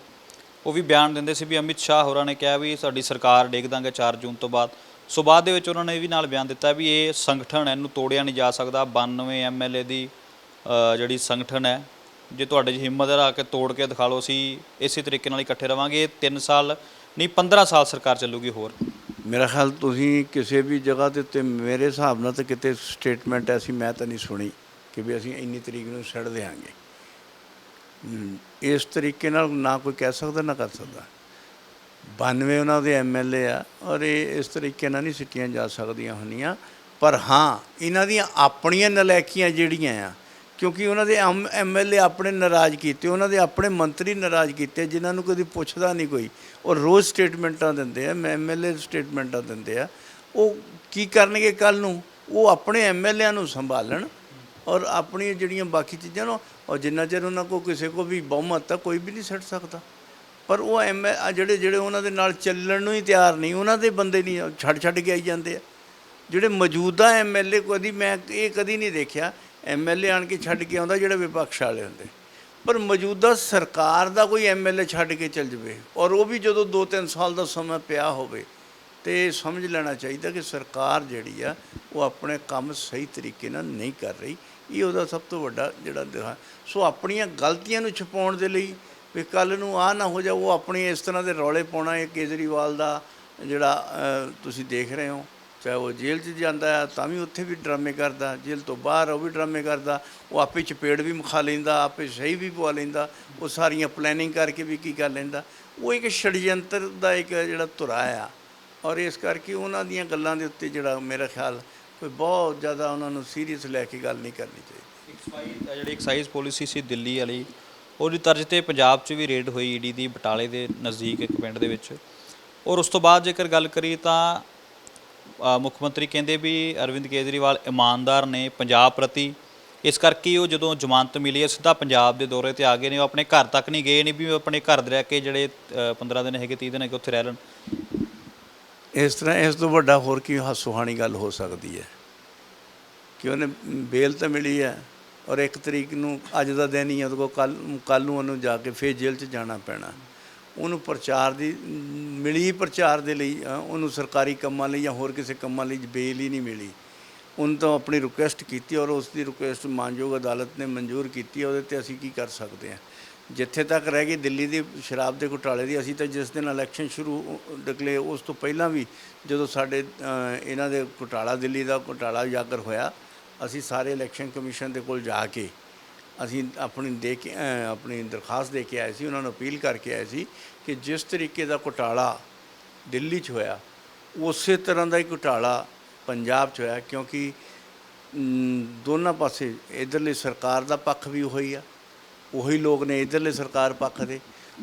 ਉਹ ਵੀ ਬਿਆਨ ਦਿੰਦੇ ਸੀ ਵੀ ਅਮਿਤ ਸ਼ਾਹ ਹੋਰਾਂ ਨੇ ਕਿਹਾ ਵੀ ਸਾਡੀ ਸਰਕਾਰ ਡੇਗ ਦਾਂਗੇ 4 ਜੂਨ ਤੋਂ ਬਾਅਦ। ਸੋ ਬਾਅਦ ਦੇ ਵਿੱਚ ਉਹਨਾਂ ਨੇ ਇਹ ਵੀ ਨਾਲ ਬਿਆਨ ਦਿੱਤਾ ਵੀ ਇਹ ਸੰਗਠਨ ਹੈ, ਇਹਨੂੰ ਤੋੜਿਆ ਨਹੀਂ ਜਾ ਸਕਦਾ। 92 ਐਮਐਲਏ ਦੀ ਜਿਹੜੀ ਸੰਗਠਨ ਹੈ, ਜੇ ਤੁਹਾਡੇ 'ਚ ਹਿੰਮਤ ਹੈ ਆ ਕੇ ਤੋੜ ਕੇ ਦਿਖਾ ਲਓ, ਅਸੀਂ ਇਸੇ ਤਰੀਕੇ ਨਾਲ ਇਕੱਠੇ ਰਵਾਂਗੇ। ਇਹ 3 ਸਾਲ ਨਹੀਂ 15 ਸਾਲ ਸਰਕਾਰ ਚੱਲੂਗੀ ਹੋਰ। ਮੇਰਾ ਖਿਆਲ ਤੁਸੀਂ ਕਿਸੇ ਵੀ ਜਗ੍ਹਾ ਦੇ ਉੱਤੇ ਮੇਰੇ ਹਿਸਾਬ ਨਾਲ ਤਾਂ ਕਿਤੇ ਸਟੇਟਮੈਂਟ ਐਸੀ ਮੈਂ ਤਾਂ ਨਹੀਂ ਸੁਣੀ ਕਿ ਵੀ ਅਸੀਂ ਇੰਨੀ ਤਰੀਕ ਨੂੰ ਛੱਡ ਦਿਆਂਗੇ। ਇਸ ਤਰੀਕੇ ਨਾਲ ਨਾ ਕੋਈ ਕਹਿ ਸਕਦਾ, ਨਾ ਕਰ ਸਕਦਾ। 92 ਉਹਨਾਂ ਦੇ ਐਮਐਲਏ ਆ ਔਰ ਇਹ ਇਸ ਤਰੀਕੇ ਨਾਲ ਨਹੀਂ ਸਿੱਟੀਆਂ ਜਾ ਸਕਦੀਆਂ ਹੁੰਦੀਆਂ। ਪਰ ਹਾਂ, ਇਹਨਾਂ ਦੀਆਂ ਆਪਣੀਆਂ ਨਲਾਇਕੀਆਂ ਜਿਹੜੀਆਂ ਆ, ਕਿਉਂਕਿ ਉਹਨਾਂ ਦੇ ਐਮਐਲਏ ਆਪਣੇ ਨਾਰਾਜ਼ ਕੀਤੇ, ਉਹਨਾਂ ਦੇ ਆਪਣੇ ਮੰਤਰੀ ਨਾਰਾਜ਼ ਕੀਤੇ, ਜਿਨ੍ਹਾਂ ਨੂੰ ਕਦੀ ਪੁੱਛਦਾ ਨਹੀਂ ਕੋਈ। ਉਹ ਰੋਜ਼ ਸਟੇਟਮੈਂਟਾਂ ਦਿੰਦੇ ਆ ਐਮਐਲਏ ਸਟੇਟਮੈਂਟਾਂ ਦਿੰਦੇ ਆ। ਉਹ ਕੀ ਕਰਨਗੇ ਕੱਲ ਨੂੰ? ਉਹ ਆਪਣੇ ਐਮਐਲਏਆਂ ਨੂੰ ਸੰਭਾਲਣ। ਔਰ ਆਪਣੀਆਂ ਜਿਹੜੀਆਂ ਬਾਕੀ ਚੀਜ਼ਾਂ ਨੂੰ ਔਰ ਜਿੰਨਾ ਚਿਰ ਉਹਨਾਂ ਕੋ ਕਿਸੇ ਕੋ ਵੀ ਬਹੁਮਤ ਆ ਕੋਈ ਵੀ ਨਹੀਂ ਛੱਡ ਸਕਦਾ। ਪਰ ਉਹ ਐਮ ਆ ਜਿਹੜੇ ਜਿਹੜੇ ਉਹਨਾਂ ਦੇ ਨਾਲ ਚੱਲਣ ਨੂੰ ਹੀ ਤਿਆਰ ਨਹੀਂ, ਉਹਨਾਂ ਦੇ ਬੰਦੇ ਨਹੀਂ ਛੱਡ ਛੱਡ ਕੇ ਆਈ ਜਾਂਦੇ ਆ। ਜਿਹੜੇ ਮੌਜੂਦਾ ਐਮਐਲਏ ਕਦੀ ਮੈਂ ਇਹ ਕਦੀ ਨਹੀਂ ਦੇਖਿਆ ਐਮਐਲਏ ਆਣ ਕੇ ਛੱਡ ਕੇ ਆਉਂਦਾ ਜਿਹੜੇ ਵਿਪਕਸ਼ ਵਾਲੇ ਹੁੰਦੇ। ਪਰ ਮੌਜੂਦਾ ਸਰਕਾਰ ਦਾ ਕੋਈ ਐਮਐਲਏ ਛੱਡ ਕੇ ਚੱਲ ਜਵੇ, ਔਰ ਉਹ ਵੀ ਜਦੋਂ 2-3 ਸਾਲ ਦਾ ਸਮਾਂ ਪਿਆ ਹੋਵੇ, ਤੇ ਸਮਝ ਲੈਣਾ ਚਾਹੀਦਾ ਕਿ ਸਰਕਾਰ ਜਿਹੜੀ ਆ, ਉਹ ਆਪਣੇ ਕੰਮ ਸਹੀ ਤਰੀਕੇ ਨਾਲ ਨਹੀਂ ਕਰ ਰਹੀ। ਇਹ ਉਹਦਾ ਸਭ ਤੋਂ ਵੱਡਾ ਜਿਹੜਾ ਦਿਖਾ ਸੋ ਆਪਣੀਆਂ ਗਲਤੀਆਂ ਨੂੰ ਛੁਪਾਉਣ ਦੇ ਲਈ ਵੀ ਕੱਲ ਨੂੰ ਆ ਨਾ ਹੋ ਜਾ ਉਹ ਆਪਣੇ ਇਸ ਤਰ੍ਹਾਂ ਦੇ ਰੌਲੇ ਪਾਉਣਾ ਇਹ ਕੇਜਰੀਵਾਲ ਦਾ ਜਿਹੜਾ ਤੁਸੀਂ ਦੇਖ ਰਹੇ ਹੋ। ਚਾਹੇ ਉਹ ਜੇਲ੍ਹ 'ਚ ਜਾਂਦਾ ਹੈ, ਤਾਂ ਵੀ ਉੱਥੇ ਵੀ ਡਰਾਮੇ ਕਰਦਾ, ਜੇਲ੍ਹ ਤੋਂ ਬਾਹਰ ਉਹ ਵੀ ਡਰਾਮੇ ਕਰਦਾ, ਉਹ ਆਪੇ ਚਪੇੜ ਵੀ ਮਖਾ ਲੈਂਦਾ, ਆਪੇ ਸਹੀ ਵੀ ਪਵਾ ਲੈਂਦਾ, ਉਹ ਸਾਰੀਆਂ ਪਲੈਨਿੰਗ ਕਰਕੇ ਵੀ ਕੀ ਕਰ ਲੈਂਦਾ। ਉਹ ਇੱਕ ਛੜਯੰਤਰ ਦਾ ਇੱਕ ਜਿਹੜਾ ਧੁਰਾ ਆ। ਔਰ ਇਸ ਕਰਕੇ ਉਹਨਾਂ ਦੀਆਂ ਗੱਲਾਂ ਦੇ ਉੱਤੇ ਜਿਹੜਾ ਮੇਰਾ ਖਿਆਲ ਕੋਈ ਬਹੁਤ ਜ਼ਿਆਦਾ ਉਹਨਾਂ ਨੂੰ ਸੀਰੀਅਸ ਲੈ ਕੇ ਗੱਲ ਨਹੀਂ ਕਰਨੀ ਚਾਹੀਦੀ। ਐਕਸਾਈਜ਼ ਜਿਹੜੀ ਐਕਸਾਈਜ਼ ਪੋਲਿਸੀ ਸੀ ਦਿੱਲੀ ਵਾਲੀ ਉਹਦੀ ਤਰਜ਼ ਤੇ ਪੰਜਾਬ 'ਚ ਵੀ ਰੇਡ ਹੋਈ ਈਡੀ ਦੀ ਬਟਾਲੇ ਦੇ ਨਜ਼ਦੀਕ ਇੱਕ ਪਿੰਡ ਦੇ ਵਿੱਚ। ਔਰ ਉਸ ਤੋਂ ਬਾਅਦ ਜੇਕਰ ਗੱਲ ਕਰੀਏ ਤਾਂ ਮੁੱਖ ਮੰਤਰੀ ਕਹਿੰਦੇ ਵੀ ਅਰਵਿੰਦ ਕੇਜਰੀਵਾਲ ਇਮਾਨਦਾਰ ਨੇ ਪੰਜਾਬ ਪ੍ਰਤੀ। ਇਸ ਕਰਕੇ ਉਹ ਜਦੋਂ ਜ਼ਮਾਨਤ ਮਿਲੀ ਹੈ ਸਿੱਧਾ ਪੰਜਾਬ ਦੇ ਦੌਰੇ ਤੇ ਆ ਗਏ ਨੇ। ਉਹ ਆਪਣੇ ਘਰ ਤੱਕ ਨਹੀਂ ਗਏ ਨਹੀਂ ਵੀ ਉਹ ਆਪਣੇ ਘਰ ਦੇ ਰਹਿ ਕੇ ਜਿਹੜੇ ਅ, 15 ਦਿਨ ਹੈਗੇ 30 ਦਿਨ ਹੈਗੇ ਉੱਥੇ ਰਹਿ ਲੈਣ। ਇਸ ਤਰ੍ਹਾਂ ਇਸ ਤੋਂ ਵੱਡਾ ਹੋਰ ਕੀ ਹਾਸੋਹਾਣੀ ਗੱਲ ਹੋ ਸਕਦੀ ਹੈ? ਕਿ ਉਹਨੇ ਬੇਲ ਤਾਂ ਮਿਲੀ ਹੈ ਔਰ ਇੱਕ ਤਰੀਕ ਨੂੰ ਅੱਜ ਦਾ ਦਿਨ ਹੀ ਉਹਦੇ ਕੋਲ ਕੱਲ ਕੱਲ ਨੂੰ ਉਹਨੂੰ ਜਾ ਕੇ ਫੇਰ ਜੇਲ੍ਹ 'ਚ ਜਾਣਾ ਪੈਣਾ। ਉਹਨੂੰ ਪ੍ਰਚਾਰ ਦੀ ਮਿਲੀ ਪ੍ਰਚਾਰ ਦੇ ਲਈ ਉਹਨੂੰ ਸਰਕਾਰੀ ਕੰਮਾਂ ਲਈ ਜਾਂ ਹੋਰ ਕਿਸੇ ਕੰਮਾਂ ਲਈ ਬੇਲ ਹੀ ਨਹੀਂ ਮਿਲੀ। ਉਹਨੂੰ ਤਾਂ ਆਪਣੀ ਰਿਕੁਐਸਟ ਕੀਤੀ ਔਰ ਉਸ ਦੀ ਰਿਕੁਐਸਟ ਮਾਨਯੋਗ ਅਦਾਲਤ ਨੇ ਮਨਜ਼ੂਰ ਕੀਤੀ ਉਹਦੇ ਤੇ ਅਸੀਂ ਕੀ ਕਰ ਸਕਦੇ ਹਾਂ? ਜਿੱਥੇ ਤੱਕ ਰਹਿ ਗਈ ਦਿੱਲੀ ਦੀ ਸ਼ਰਾਬ ਦੇ ਘੁਟਾਲੇ ਦੀ, ਅਸੀਂ ਤਾਂ ਜਿਸ ਦਿਨ ਇਲੈਕਸ਼ਨ ਸ਼ੁਰੂ ਨਿਕਲੇ, ਉਸ ਤੋਂ ਪਹਿਲਾਂ ਵੀ ਜਦੋਂ ਸਾਡੇ ਇਹਨਾਂ ਦੇ ਘੁਟਾਲਾ, ਦਿੱਲੀ ਦਾ ਘੁਟਾਲਾ ਉਜਾਗਰ ਹੋਇਆ, ਅਸੀਂ ਸਾਰੇ ਇਲੈਕਸ਼ਨ ਕਮਿਸ਼ਨ ਦੇ ਕੋਲ ਜਾ ਕੇ ਅਸੀਂ ਆਪਣੀ ਦੇ ਕੇ ਆਪਣੀ ਦਰਖਾਸਤ ਦੇ ਕੇ ਆਏ ਸੀ, ਉਹਨਾਂ ਨੂੰ ਅਪੀਲ ਕਰਕੇ ਆਏ ਸੀ ਕਿ ਜਿਸ ਤਰੀਕੇ ਦਾ ਘੁਟਾਲਾ ਦਿੱਲੀ 'ਚ ਹੋਇਆ, ਉਸੇ ਤਰ੍ਹਾਂ ਦਾ ਹੀ ਘੁਟਾਲਾ ਪੰਜਾਬ 'ਚ ਹੋਇਆ, ਕਿਉਂਕਿ ਦੋਨਾਂ ਪਾਸੇ ਇਧਰਲੀ ਸਰਕਾਰ ਦਾ ਪੱਖ ਵੀ ਉਹੀ ਆ ਉਹੀ ਲੋਕ ਨੇ ਇਧਰਲੇ ਸਰਕਾਰ ਪੱਖ ਦੇ।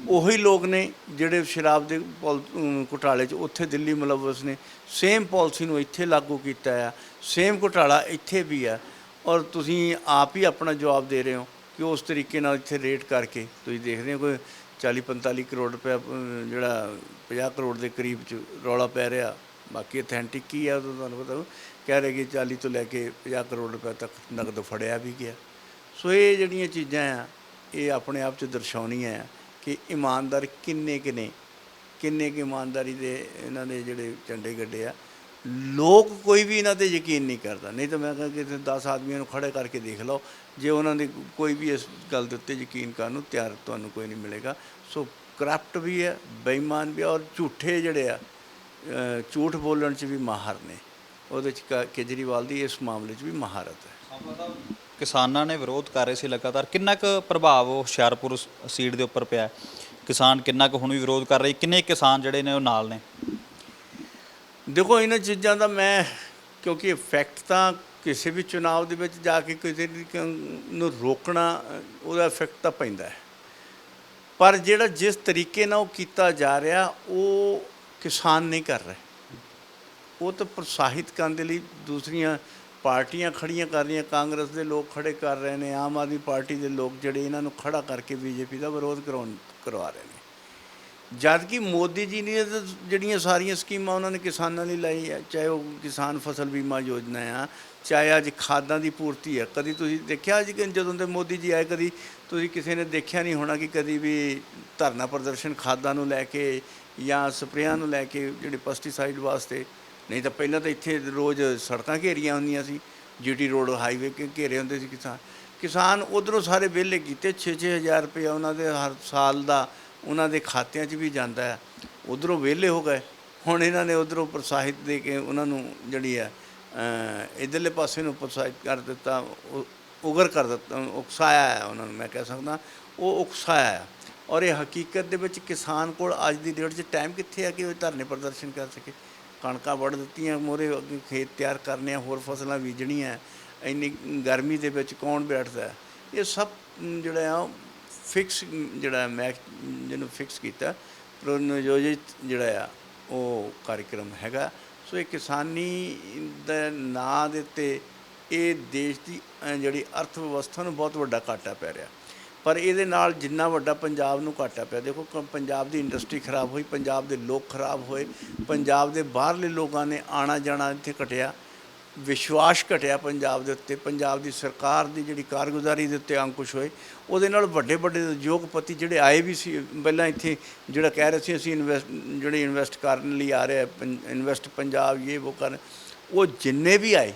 ਉਹੀ ਲੋਕ ਨੇ ਜਿਹੜੇ ਸ਼ਰਾਬ ਦੇ ਪੋਲ- ਘੁਟਾਲੇ 'ਚ ਉੱਥੇ ਦਿੱਲੀ ਮੁਲਵਸ ਨੇ। ਸੇਮ ਪਾਲਿਸੀ ਨੂੰ ਇੱਥੇ ਲਾਗੂ ਕੀਤਾ ਆ। ਸੇਮ ਘੁਟਾਲਾ ਇੱਥੇ ਵੀ ਆ। ਔਰ ਤੁਸੀਂ ਆਪ ਹੀ ਆਪਣਾ ਜਵਾਬ ਦੇ ਰਹੇ ਹੋ ਕਿ ਉਸ ਤਰੀਕੇ ਨਾਲ ਇੱਥੇ ਰੇਟ ਕਰਕੇ। ਤੁਸੀਂ ਦੇਖਦੇ ਹੋ ਕੋਈ 40 45 ਕਰੋੜ ਰੁਪਇਆ ਜਿਹੜਾ 50 ਕਰੋੜ ਦੇ ਕਰੀਬ ਚ ਰੌਲਾ ਪੈ ਰਿਹਾ। ਬਾਕੀ ਅਥੈਂਟਿਕ ਕੀ ਆ ਉਹ ਤੁਹਾਨੂੰ ਪਤਾ ਕਹਿ ਰਹੇ ਕਿ 40 ਤੋਂ ਲੈ ਕੇ 50 ਕਰੋੜ ਰੁਪਏ ਤੱਕ ਨਕਦ ਫੜਿਆ ਵੀ ਗਿਆ। ਸੋ ਇਹ ਜਿਹੜੀਆਂ ਚੀਜ਼ਾਂ ਆ ਇਹ ਆਪਣੇ ਆਪ ਚ ਦਰਸਾਉਣੀ ਹੈ ਕਿ ਇਮਾਨਦਾਰ ਕਿੰਨੇ ਕਿਨੇ ਕਿੰਨੇ ਕੁ ਇਮਾਨਦਾਰੀ ਦੇ ਇਹਨਾਂ ਦੇ ਜਿਹੜੇ ਝੰਡੇ ਗੱਡੇ ਆ। ਲੋਕ ਕੋਈ ਵੀ ਇਹਨਾਂ ਤੇ ਯਕੀਨ ਨਹੀਂ ਕਰਦਾ। ਨਹੀਂ ਤਾਂ ਮੈਂ ਕਹਿੰਦਾ ਕਿ 10 ਆਦਮੀਆਂ ਨੂੰ ਖੜੇ ਕਰਕੇ ਦੇਖ ਲਓ, ਜੇ ਉਹਨਾਂ ਦੇ ਕੋਈ ਵੀ ਇਸ ਗੱਲ ਦੇ ਉੱਤੇ ਯਕੀਨ ਕਰਨ ਨੂੰ ਤਿਆਰ ਤੁਹਾਨੂੰ ਕੋਈ ਨਹੀਂ ਮਿਲੇਗਾ। ਸੋ ਕਰਪਟ ਵੀ ਹੈ, ਬੇਈਮਾਨ ਵੀ ਔਰ ਝੂਠੇ ਜਿਹੜੇ ਆ ਝੂਠ ਬੋਲਣ 'ਚ ਵੀ ਮਾਹਰ ਨੇ। ਉਹਦੇ 'ਚ ਕ- ਕੇਜਰੀਵਾਲ ਦੀ ਇਸ ਮਾਮਲੇ 'ਚ ਵੀ ਮਹਾਰਤ ਹੈ। ਕਿਸਾਨਾਂ ਨੇ ਵਿਰੋਧ ਕਰ ਰਹੇ ਸੀ ਲਗਾਤਾਰ। ਕਿੰਨਾ ਕੁ ਪ੍ਰਭਾਵ ਉਹ ਹੁਸ਼ਿਆਰਪੁਰ ਸੀਟ ਦੇ ਉੱਪਰ ਪਿਆ ਹੈ? ਕਿਸਾਨ ਕਿੰਨਾ ਕੁ ਹੁਣ ਵੀ ਵਿਰੋਧ ਕਰ ਰਹੇ? ਕਿੰਨੇ ਕਿਸਾਨ ਜਿਹੜੇ ਨੇ ਉਹ ਨਾਲ ਨੇ? ਦੇਖੋ ਇਹਨਾਂ ਚੀਜ਼ਾਂ ਦਾ ਮੈਂ ਕਿਉਂਕਿ ਇਫੈਕਟ ਤਾਂ ਕਿਸੇ ਵੀ ਚੁਣਾਵ ਦੇ ਵਿੱਚ ਜਾ ਕੇ ਕਿਸੇ ਦੀ ਕ- ਨੂੰ ਰੋਕਣਾ ਅ, ਉਹਦਾ ਇਫੈਕਟ ਤਾਂ ਪੈਂਦਾ ਹੈ। ਪਰ ਜਿਹੜਾ ਜਿਸ ਤਰੀਕੇ ਨਾਲ ਉਹ ਕੀਤਾ ਜਾ ਰਿਹਾ ਉਹ ਕਿਸਾਨ ਨਹੀਂ ਕਰ ਰਹੇ। ਉਹ ਤਾਂ ਪ੍ਰੋਤਸਾਹਿਤ ਕਰਨ ਦੇ ਲਈ ਦੂਸਰੀਆਂ ਪਾਰਟੀਆਂ ਖੜੀਆਂ ਕਰ ਰਹੀਆਂ, ਕਾਂਗਰਸ ਦੇ ਲੋਕ ਖੜੇ ਕਰ ਰਹੇ ਨੇ, ਆਮ ਆਦਮੀ ਪਾਰਟੀ ਦੇ ਲੋਕ ਜਿਹੜੇ ਇਹਨਾਂ ਨੂੰ ਖੜਾ ਕਰਕੇ ਬੀਜੇਪੀ ਦਾ ਵਿਰੋਧ ਕਰਾਉਣ, ਕਰਵਾ ਰਹੇ ਨੇ। ਜਦ ਕਿ ਮੋਦੀ ਜੀ ਨੇ ਤਾਂ ਜਿਹੜੀਆਂ ਸਾਰੀਆਂ ਸਕੀਮਾਂ ਉਹਨਾਂ ਨੇ ਕਿਸਾਨਾਂ ਲਈ ਲਾਈ ਹੈ ਚਾਹੇ ਉਹ ਕਿਸਾਨ ਫਸਲ ਬੀਮਾ ਯੋਜਨਾ ਆ, ਚਾਹੇ ਅੱਜ ਖਾਦਾਂ ਦੀ ਪੂਰਤੀ ਹੈ ਕਦੀ ਤੁਸੀਂ ਦੇਖਿਆ ਅੱਜ ਜਦੋਂ ਦੇ ਮੋਦੀ ਜੀ ਆਏ, ਕਦੀ ਤੁਸੀਂ ਕਿਸੇ ਨੇ ਦੇਖਿਆ ਨਹੀਂ ਹੋਣਾ ਕਿ ਕਦੀ ਵੀ ਧਰਨਾ ਪ੍ਰਦਰਸ਼ਨ ਖਾਦਾਂ ਨੂੰ ਲੈ ਕੇ ਜਾਂ ਸਪਰੇਆਂ ਨੂੰ ਲੈ ਕੇ ਜਿਹੜੇ ਪੈਸਟੀਸਾਈਡ ਵਾਸਤੇ ਨਹੀਂ ਤਾਂ ਪਹਿਲਾਂ ਤਾਂ ਇੱਥੇ ਰੋਜ਼ ਸੜਕਾਂ ਘੇਰੀਆਂ ਹੁੰਦੀਆਂ ਸੀ ਜੀਟੀ ਰੋਡ ਹਾਈਵੇ ਘੇਰੇ ਹੁੰਦੇ ਸੀ ਕਿਸਾਨ। ਕਿਸਾਨ ਉਧਰੋਂ ਸਾਰੇ ਵਿਹਲੇ ਕੀਤੇ 6-6000 ਰੁਪਏ ਉਹਨਾਂ ਦੇ ਹਰ ਸਾਲ ਦਾ ਉਹਨਾਂ ਦੇ ਖਾਤਿਆਂ 'ਚ ਵੀ ਜਾਂਦਾ ਹੈ ਉਧਰੋਂ ਵਿਹਲੇ ਹੋ ਗਏ। ਹੁਣ ਇਹਨਾਂ ਨੇ ਉਧਰੋਂ ਪ੍ਰੋਤਸਾਹਿਤ ਦੇ ਕੇ ਉਹਨਾਂ ਨੂੰ ਜਿਹੜੀ ਹੈ ਅ, ਇੱਧਰਲੇ ਪਾਸੇ ਨੂੰ ਪ੍ਰੋਤਸਾਹਿਤ ਕਰ ਦਿੱਤਾ ਉਗਰ ਕਰ ਦਿੱਤਾ ਉਕਸਾਇਆ ਹੈ ਉਹਨਾਂ ਨੂੰ ਮੈਂ ਕਹਿ ਸਕਦਾ। ਉਹ ਉਕਸਾਇਆ ਹੈ ਔਰ ਇਹ ਹਕੀਕਤ ਦੇ ਵਿੱਚ ਕਿਸਾਨ ਕੋਲ ਅੱਜ ਦੀ ਡੇਟ 'ਚ ਟਾਈਮ ਕਿੱਥੇ ਆ ਕਿ ਉਹ ਧਰਨੇ ਪ੍ਰਦਰਸ਼ਨ ਕਰ ਸਕੇ? ਕਣਕਾਂ ਵੱਢ ਦਿੱਤੀਆਂ ਮੋਰੇ ਅੱਗੇ ਖੇਤ ਤਿਆਰ ਕਰਨੇ ਆ, ਹੋਰ ਫਸਲਾਂ ਬੀਜਣੀਆਂ, ਇੰਨੀ ਗਰਮੀ ਦੇ ਵਿੱਚ ਕੌਣ ਬੈਠਦਾ? ਇਹ ਸਭ ਜਿਹੜਾ ਆ ਫਿਕਸ ਜਿਹੜਾ ਮੈਂ, ਜਿਹਨੂੰ ਫਿਕਸ ਕੀਤਾ ਪ੍ਰਨਯੋਜਿਤ ਜਿਹੜਾ ਆ, ਉਹ ਕਾਰਜਕ੍ਰਮ ਹੈਗਾ। ਸੋ ਇਹ ਕਿਸਾਨੀ ਦੇ ਨਾਂ ਦੇ ਉੱਤੇ ਇਹ ਦੇਸ਼ ਦੀ ਜਿਹੜੀ ਅਰਥ ਵਿਵਸਥਾ ਨੂੰ ਬਹੁਤ ਵੱਡਾ ਘਾਟਾ ਪੈ ਰਿਹਾ। ਪਰ ਇਹਦੇ ਨਾਲ ਜਿੰਨਾ ਵੱਡਾ ਪੰਜਾਬ ਨੂੰ ਘਾਟਾ ਪਿਆ, ਦੇਖੋ ਪੰਜਾਬ ਦੀ ਇੰਡਸਟਰੀ ਖਰਾਬ ਹੋਈ, ਪੰਜਾਬ ਦੇ ਲੋਕ ਖਰਾਬ ਹੋਏ, ਪੰਜਾਬ ਦੇ ਬਾਹਰਲੇ ਲੋਕਾਂ ਨੇ ਆਣਾ ਜਾਣਾ ਇੱਥੇ ਘਟਿਆ, ਵਿਸ਼ਵਾਸ ਘਟਿਆ ਪੰਜਾਬ ਦੇ ਉੱਤੇ, ਪੰਜਾਬ ਦੀ ਸਰਕਾਰ ਦੀ ਜਿਹੜੀ ਕਾਰਗੁਜ਼ਾਰੀ ਦੇ ਉੱਤੇ ਅੰਕੁਸ਼ ਹੋਏ, ਉਹਦੇ ਨਾਲ ਵੱਡੇ ਵੱਡੇ ਉਦਯੋਗਪਤੀ ਜਿਹੜੇ ਆਏ ਵੀ ਸੀ, ਪਹਿਲਾਂ ਇੱਥੇ ਜਿਹੜਾ ਕਹਿ ਰਹੇ ਸੀ ਅਸੀਂ ਇਨਵੈਸਟ ਜਿਹੜੇ ਇਨਵੈਸਟ ਕਰਨ ਲਈ ਆ ਰਹੇ ਇਨਵੈਸਟ ਪੰਜਾਬ ਇਹ ਉਹ ਕਰਨ ਉਹ ਜਿੰਨੇ ਵੀ ਆਏ,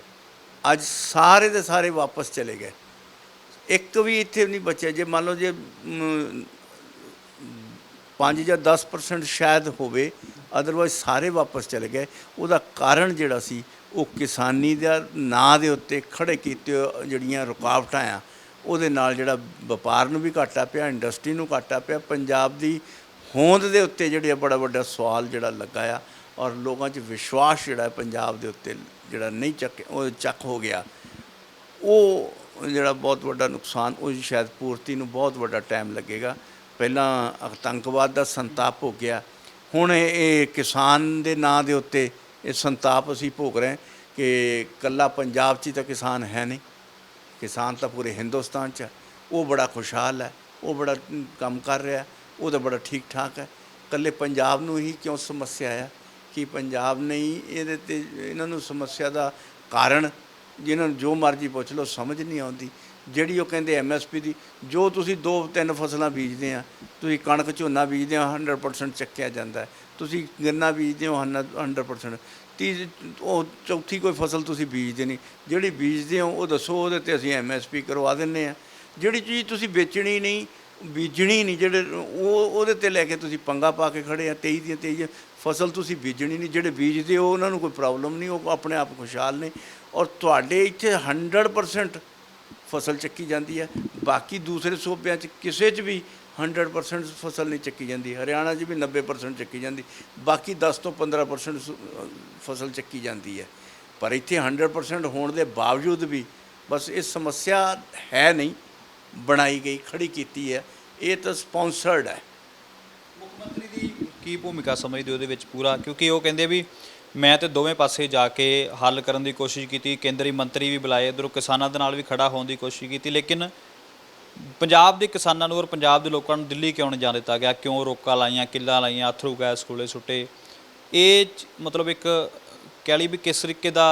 ਅੱਜ ਸਾਰੇ ਦੇ ਸਾਰੇ ਵਾਪਸ ਚਲੇ ਗਏ। ਇੱਕ ਵੀ ਇੱਥੇ ਨਹੀਂ ਬਚਿਆ। ਜੇ ਮੰਨ ਲਓ ਜੇ ਮ, 5 ਜਾਂ 10% ਸ਼ਾਇਦ ਹੋਵੇ ਅਦਰਵਾਇਜ਼ ਸਾਰੇ ਵਾਪਸ ਚਲੇ ਗਏ। ਉਹਦਾ ਕਾਰਨ ਜਿਹੜਾ ਸੀ ਉਹ ਕਿਸਾਨੀ ਦਾ ਨਾਂ ਦੇ ਉੱਤੇ ਖੜੇ ਕੀਤੇ ਜਿਹੜੀਆਂ ਰੁਕਾਵਟਾਂ ਆ ਉਹਦੇ ਨਾਲ ਜਿਹੜਾ ਵਪਾਰ ਨੂੰ ਵੀ ਘਾਟਾ ਪਿਆ ਇੰਡਸਟਰੀ ਨੂੰ ਘਾਟਾ ਪਿਆ ਪੰਜਾਬ ਦੀ ਹੋਂਦ ਦੇ ਉੱਤੇ ਜਿਹੜੇ ਬੜਾ ਵੱਡਾ ਸਵਾਲ ਜਿਹੜਾ ਲੱਗਾ ਆ ਔਰ ਲੋਕਾਂ 'ਚ ਵਿਸ਼ਵਾਸ ਜਿਹੜਾ ਪੰਜਾਬ ਦੇ ਉੱਤੇ ਜਿਹੜਾ ਨਹੀਂ ਚੱਕ ਉਹ ਚੱਕ ਹੋ ਗਿਆ। ਉਹ ਜਿਹੜਾ ਬਹੁਤ ਵੱਡਾ ਨੁਕਸਾਨ, ਉਹ ਸ਼ਾਇਦ ਪੂਰਤੀ ਨੂੰ ਬਹੁਤ ਵੱਡਾ ਟਾਈਮ ਲੱਗੇਗਾ। ਪਹਿਲਾਂ ਆਤੰਕਵਾਦ ਦਾ ਸੰਤਾਪ ਹੋ ਗਿਆ। ਹੁਣ ਇਹ ਕਿਸਾਨ ਦੇ ਨਾਂ ਦੇ ਉੱਤੇ ਇਹ ਸੰਤਾਪ ਅਸੀਂ ਭੋਗ ਰਹੇ ਕਿ ਕੱਲਾ ਪੰਜਾਬ 'ਚ ਹੀ ਤਾਂ ਕਿਸਾਨ ਹੈ ਨਹੀਂ। ਕਿਸਾਨ ਤਾਂ ਪੂਰੇ ਹਿੰਦੁਸਤਾਨ 'ਚ ਹੈ ਉਹ ਬੜਾ ਖੁਸ਼ਹਾਲ ਹੈ। ਉਹ ਬੜਾ ਕੰਮ ਕਰ ਰਿਹਾ। ਉਹ ਤਾਂ ਬੜਾ ਠੀਕ ਠਾਕ ਹੈ। ਕੱਲੇ ਪੰਜਾਬ ਨੂੰ ਹੀ ਕਿਉਂ ਸਮੱਸਿਆ ਆ? ਕਿ ਪੰਜਾਬ ਨਹੀਂ ਇਹਦੇ ਤੇ, ਇਹਨਾਂ ਨੂੰ ਸਮੱਸਿਆ ਦਾ ਕਾਰਨ ਜਿਨ੍ਹਾਂ ਨੂੰ ਜੋ ਮਰਜ਼ੀ ਪੁੱਛ ਲਓ, ਸਮਝ ਨਹੀਂ ਆਉਂਦੀ। ਜਿਹੜੀ ਉਹ ਕਹਿੰਦੇ ਐਮਐਸਪੀ ਦੀ, ਜੋ ਤੁਸੀਂ ਦੋ, ਤਿੰਨ ਫਸਲਾਂ ਬੀਜਦੇ ਆ, ਤੁਸੀਂ ਕਣਕ ਝੋਨਾ ਬੀਜਦੇ ਹੋ 100% ਚੱਕਿਆ ਜਾਂਦਾ ਹੈ। ਤੁਸੀਂ ਗੰਨਾ ਬੀਜਦੇ ਹੋ 100% ਤੀ ਉਹ ਚੌਥੀ ਕੋਈ ਫਸਲ ਤੁਸੀਂ ਬੀਜਦੇ ਨਹੀਂ। ਜਿਹੜੀ ਬੀਜਦੇ ਹੋ, ਉਹ ਦੱਸੋ, ਉਹਦੇ ਤੇ ਅਸੀਂ ਐਮਐਸਪੀ ਕਰਵਾ ਦਿੰਨੇ ਆ। ਜਿਹੜੀ ਚੀਜ਼ ਤੁਸੀਂ ਵੇਚਣੀ ਨਹੀਂ, ਬੀਜਣੀ ਨਹੀਂ, ਜਿਹੜੇ ਉਹ, ਉਹਦੇ ਤੇ ਲੈ ਕੇ ਤੁਸੀਂ ਪੰਗਾ ਪਾ ਕੇ ਖੜੇ ਆ 23 ਦੀਆਂ 23 ਫਸਲ ਤੁਸੀਂ ਬੀਜਣੀ ਨਹੀਂ, ਜਿਹੜੇ ਬੀਜਦੇ ਹੋ, ਉਹਨਾਂ ਨੂੰ ਕੋਈ ਪ੍ਰੋਬਲਮ ਨਹੀਂ, ਉਹ ਆਪਣੇ ਆਪ ਖੁਸ਼ਹਾਲ ਨੇ। ਔਰ ਤੁਹਾਡੇ ਇੱਥੇ 100% ਫਸਲ ਚੱਕੀ ਜਾਂਦੀ ਹੈ। ਬਾਕੀ ਦੂਸਰੇ ਸੂਬਿਆਂ 'ਚ ਕਿਸੇ 'ਚ ਵੀ 100% ਫਸਲ ਨਹੀਂ ਚੱਕੀ ਜਾਂਦੀ। ਹਰਿਆਣਾ 'ਚ ਵੀ 90% ਚੱਕੀ ਜਾਂਦੀ। ਬਾਕੀ 10 ਤੋਂ 15% ਫਸਲ ਚੱਕੀ ਜਾਂਦੀ ਹੈ। ਪਰ ਇੱਥੇ 100% ਹੋਣ ਦੇ ਬਾਵਜੂਦ ਵੀ ਬਸ ਇਹ ਸਮੱਸਿਆ ਹੈ ਨਹੀਂ। ਬਣਾਈ ਗਈ ਖੜੀ ਕੀਤੀ ਹੈ। ਇਹ ਤਾਂ ਸਪਾਂਸਰਡ ਹੈ। ਮੁੱਖ ਮੰਤਰੀ ਦੀ ਕੀ ਭੂਮਿਕਾ ਸਮਝਦੇ ਹੋ ਉਹਦੇ ਵਿੱਚ ਪੂਰਾ? ਕਿਉਂਕਿ ਉਹ ਕਹਿੰਦੇ ਵੀ ਮੈਂ ਤੇ ਦੋਵੇਂ ਪਾਸੇ ਜਾ ਕੇ ਹੱਲ ਕਰਨ ਦੀ ਕੋਸ਼ਿਸ਼ ਕੀਤੀ, ਕੇਂਦਰੀ ਮੰਤਰੀ ਵੀ ਬੁਲਾਏ, ਇੱਧਰੋਂ ਕਿਸਾਨਾਂ ਦੇ ਨਾਲ ਵੀ ਖੜਾ ਹੋਣ ਦੀ ਕੋਸ਼ਿਸ਼ ਕੀਤੀ, ਲੇਕਿਨ ਪੰਜਾਬ ਦੇ ਕਿਸਾਨਾਂ ਨੂੰ ਔਰ ਪੰਜਾਬ ਦੇ ਲੋਕਾਂ ਨੂੰ ਦਿੱਲੀ ਕਿਉਂ ਨਹੀਂ ਜਾਣ ਦਿੱਤਾ ਗਿਆ? ਕਿਉਂ ਰੋਕਾਂ ਲਾਈਆਂ, ਕਿੱਲਾਂ ਲਾਈਆਂ ਅਥਰੂ ਗੈਸ ਖੁੱਲੇ ਸੁੱਟੇ? ਇਹ ਮਤਲਬ ਇੱਕ ਕਹਿ ਲਈ ਵੀ ਕਿਸ ਤਰੀਕੇ ਦਾ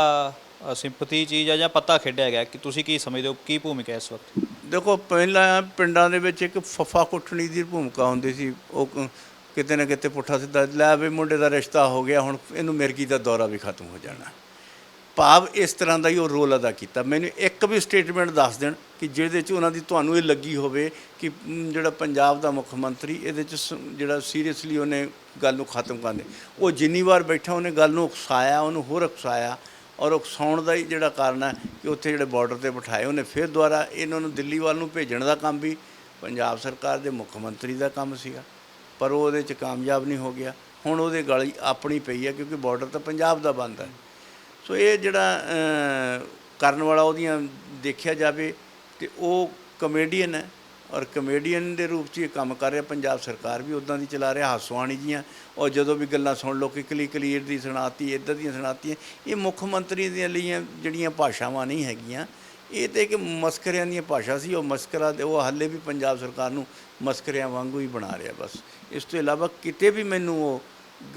ਸਿੰਪਥੀ ਚੀਜ਼ ਆ ਜਾਂ ਪਤਾ ਖੇਡਿਆ ਗਿਆ? ਕਿ ਤੁਸੀਂ ਕੀ ਸਮਝਦੇ ਹੋ? ਕੀ ਭੂਮਿਕਾ ਹੈ ਇਸ ਵਕਤ? ਦੇਖੋ, ਪਹਿਲਾਂ ਪਿੰਡਾਂ ਦੇ ਵਿੱਚ ਇੱਕ ਫੱਫਾ ਕੁੱਟਣੀ ਦੀ ਭੂਮਿਕਾ ਹੁੰਦੀ ਸੀ। ਉਹ ਕਿਤੇ ਨਾ ਕਿਤੇ ਪੁੱਠਾ ਸਿੱਧਾ ਲੈ ਵੀ ਮੁੰਡੇ ਦਾ ਰਿਸ਼ਤਾ ਹੋ ਗਿਆ, ਹੁਣ ਇਹਨੂੰ ਮਿਰਗੀ ਦਾ ਦੌਰਾ ਵੀ ਖਤਮ ਹੋ ਜਾਣਾ। ਭਾਵ ਇਸ ਤਰ੍ਹਾਂ ਦਾ ਹੀ ਉਹ ਰੋਲ ਅਦਾ ਕੀਤਾ। ਮੈਨੂੰ ਇੱਕ ਵੀ ਸਟੇਟਮੈਂਟ ਦੱਸ ਦੇਣ ਕਿ ਜਿਹਦੇ 'ਚ ਉਹਨਾਂ ਦੀ ਤੁਹਾਨੂੰ ਇਹ ਲੱਗੀ ਹੋਵੇ ਕਿ ਜਿਹੜਾ ਪੰਜਾਬ ਦਾ ਮੁੱਖ ਮੰਤਰੀ, ਇਹਦੇ 'ਚ ਸ- ਜਿਹੜਾ ਸੀਰੀਅਸਲੀ ਉਹਨੇ ਗੱਲ ਨੂੰ ਖਤਮ ਕਰਨੇ। ਉਹ ਜਿੰਨੀ ਵਾਰ ਬੈਠਾ ਉਹਨੇ ਗੱਲ ਨੂੰ ਉਕਸਾਇਆ, ਉਹਨੂੰ ਹੋਰ ਉਕਸਾਇਆ ਔਰ ਉਕਸਾਉਣ ਦਾ ਹੀ ਜਿਹੜਾ ਕਾਰਨ ਹੈ ਕਿ ਉੱਥੇ ਜਿਹੜੇ ਬਾਰਡਰ ਤੇ ਬਿਠਾਏ ਉਹਨੇ, ਫਿਰ ਦੁਬਾਰਾ ਇਹਨਾਂ ਨੂੰ ਦਿੱਲੀ ਵੱਲ ਨੂੰ ਭੇਜਣ ਦਾ ਕੰਮ ਵੀ ਪੰਜਾਬ ਸਰਕਾਰ ਦੇ ਮੁੱਖ ਮੰਤਰੀ ਦਾ ਕੰਮ ਸੀਗਾ। ਪਰ ਉਹ ਉਹਦੇ 'ਚ ਕਾਮਯਾਬ ਨਹੀਂ ਹੋ ਗਿਆ। ਹੁਣ ਉਹਦੇ ਗਲ ਆਪਣੀ ਪਈ ਹੈ ਕਿਉਂਕਿ ਬਾਰਡਰ ਤਾਂ ਪੰਜਾਬ ਦਾ ਬੰਦ ਹੈ ਸੋ ਇਹ ਜਿਹੜਾ ਕਰਨ ਵਾਲਾ ਉਹਦੀਆਂ ਦੇਖਿਆ ਜਾਵੇ ਤੇ ਉਹ ਕਮੇਡੀਅਨ ਹੈ ਔਰ ਕਮੇਡੀਅਨ ਦੇ ਰੂਪ 'ਚ ਇਹ ਕੰਮ ਕਰ ਰਿਹਾ। ਪੰਜਾਬ ਸਰਕਾਰ ਵੀ ਉਦਾਂ ਦੀ ਚਲਾ ਰਿਹਾ ਹਾਸਵਾਣੀ ਜੀਆਂ। ਔਰ ਜਦੋਂ ਵੀ ਗੱਲਾਂ ਸੁਣ ਲਓ ਕਿ ਕਲੀ ਕਲੀਰ ਦੀ ਸੁਣਾਤੀ ਇੱਧਰ ਦੀਆਂ ਸੁਣਾਤੀਆਂ। ਇਹ ਮੁੱਖ ਮੰਤਰੀ ਦੀਆਂ ਲਈਆਂ ਜਿਹੜੀਆਂ ਭਾਸ਼ਾਵਾਂ ਨਹੀਂ ਹੈਗੀਆਂ। ਇਹ ਤੇ ਇੱਕ ਮਸਕਰਿਆਂ ਦੀਆਂ ਭਾਸ਼ਾ ਸੀ, ਉਹ ਮਸਕਰਾ ਦੇ ਉਹ ਹਾਲੇ ਵੀ ਪੰਜਾਬ ਸਰਕਾਰ ਨੂੰ ਮਸਕਰਿਆਂ ਵਾਂਗੂ ਹੀ ਬਣਾ ਰਿਹਾ ਬਸ। ਇਸ ਤੋਂ ਇਲਾਵਾ ਕਿਤੇ ਵੀ ਮੈਨੂੰ ਉਹ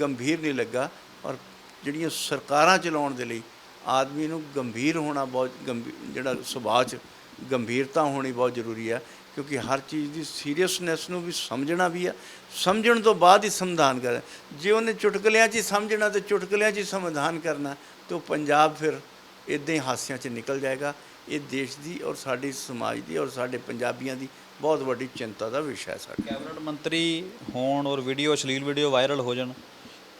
ਗੰਭੀਰ ਨਹੀਂ ਲੱਗਾ ਔਰ ਜਿਹੜੀਆਂ ਸਰਕਾਰਾਂ ਚਲਾਉਣ ਦੇ ਲਈ ਆਦਮੀ ਨੂੰ ਗੰਭੀਰ ਹੋਣਾ ਬਹੁਤ ਗੰਭੀਰ ਜਿਹੜਾ ਸੁਭਾਅ 'ਚ ਗੰਭੀਰਤਾ ਹੋਣੀ ਬਹੁਤ ਜ਼ਰੂਰੀ ਹੈ ਕਿਉਂਕਿ ਹਰ ਚੀਜ਼ ਦੀ ਸੀਰੀਅਸਨੈਸ ਨੂੰ ਵੀ ਸਮਝਣਾ ਵੀ ਆ। ਸਮਝਣ ਤੋਂ ਬਾਅਦ ਹੀ ਸਮਾਧਾਨ ਕਰ, ਜੇ ਉਹਨੇ ਚੁਟਕਲਿਆਂ 'ਚ ਹੀ ਸਮਝਣਾ ਤੇ ਚੁਟਕਲਿਆਂ 'ਚ ਹੀ ਸਮਾਧਾਨ ਕਰਨਾ, ਤਾਂ ਉਹ ਪੰਜਾਬ ਫਿਰ ਇਦਾਂ ਹੀ ਹਾਸਿਆਂ 'ਚ ਨਿਕਲ ਜਾਏਗਾ। ਇਹ ਦੇਸ਼ ਦੀ ਔਰ ਸਾਡੀ ਸਮਾਜ ਦੀ ਔਰ ਸਾਡੇ ਪੰਜਾਬੀਆਂ ਦੀ ਬਹੁਤ ਵੱਡੀ ਚਿੰਤਾ ਦਾ ਵਿਸ਼ਾ ਹੈ ਸਾਡਾ। ਕੈਬਨਿਟ ਮੰਤਰੀ ਹੋਣ ਔਰ ਵੀਡੀਓ ਅਸ਼ਲੀਲ ਵੀਡੀਓ ਵਾਇਰਲ ਹੋ ਜਾਣ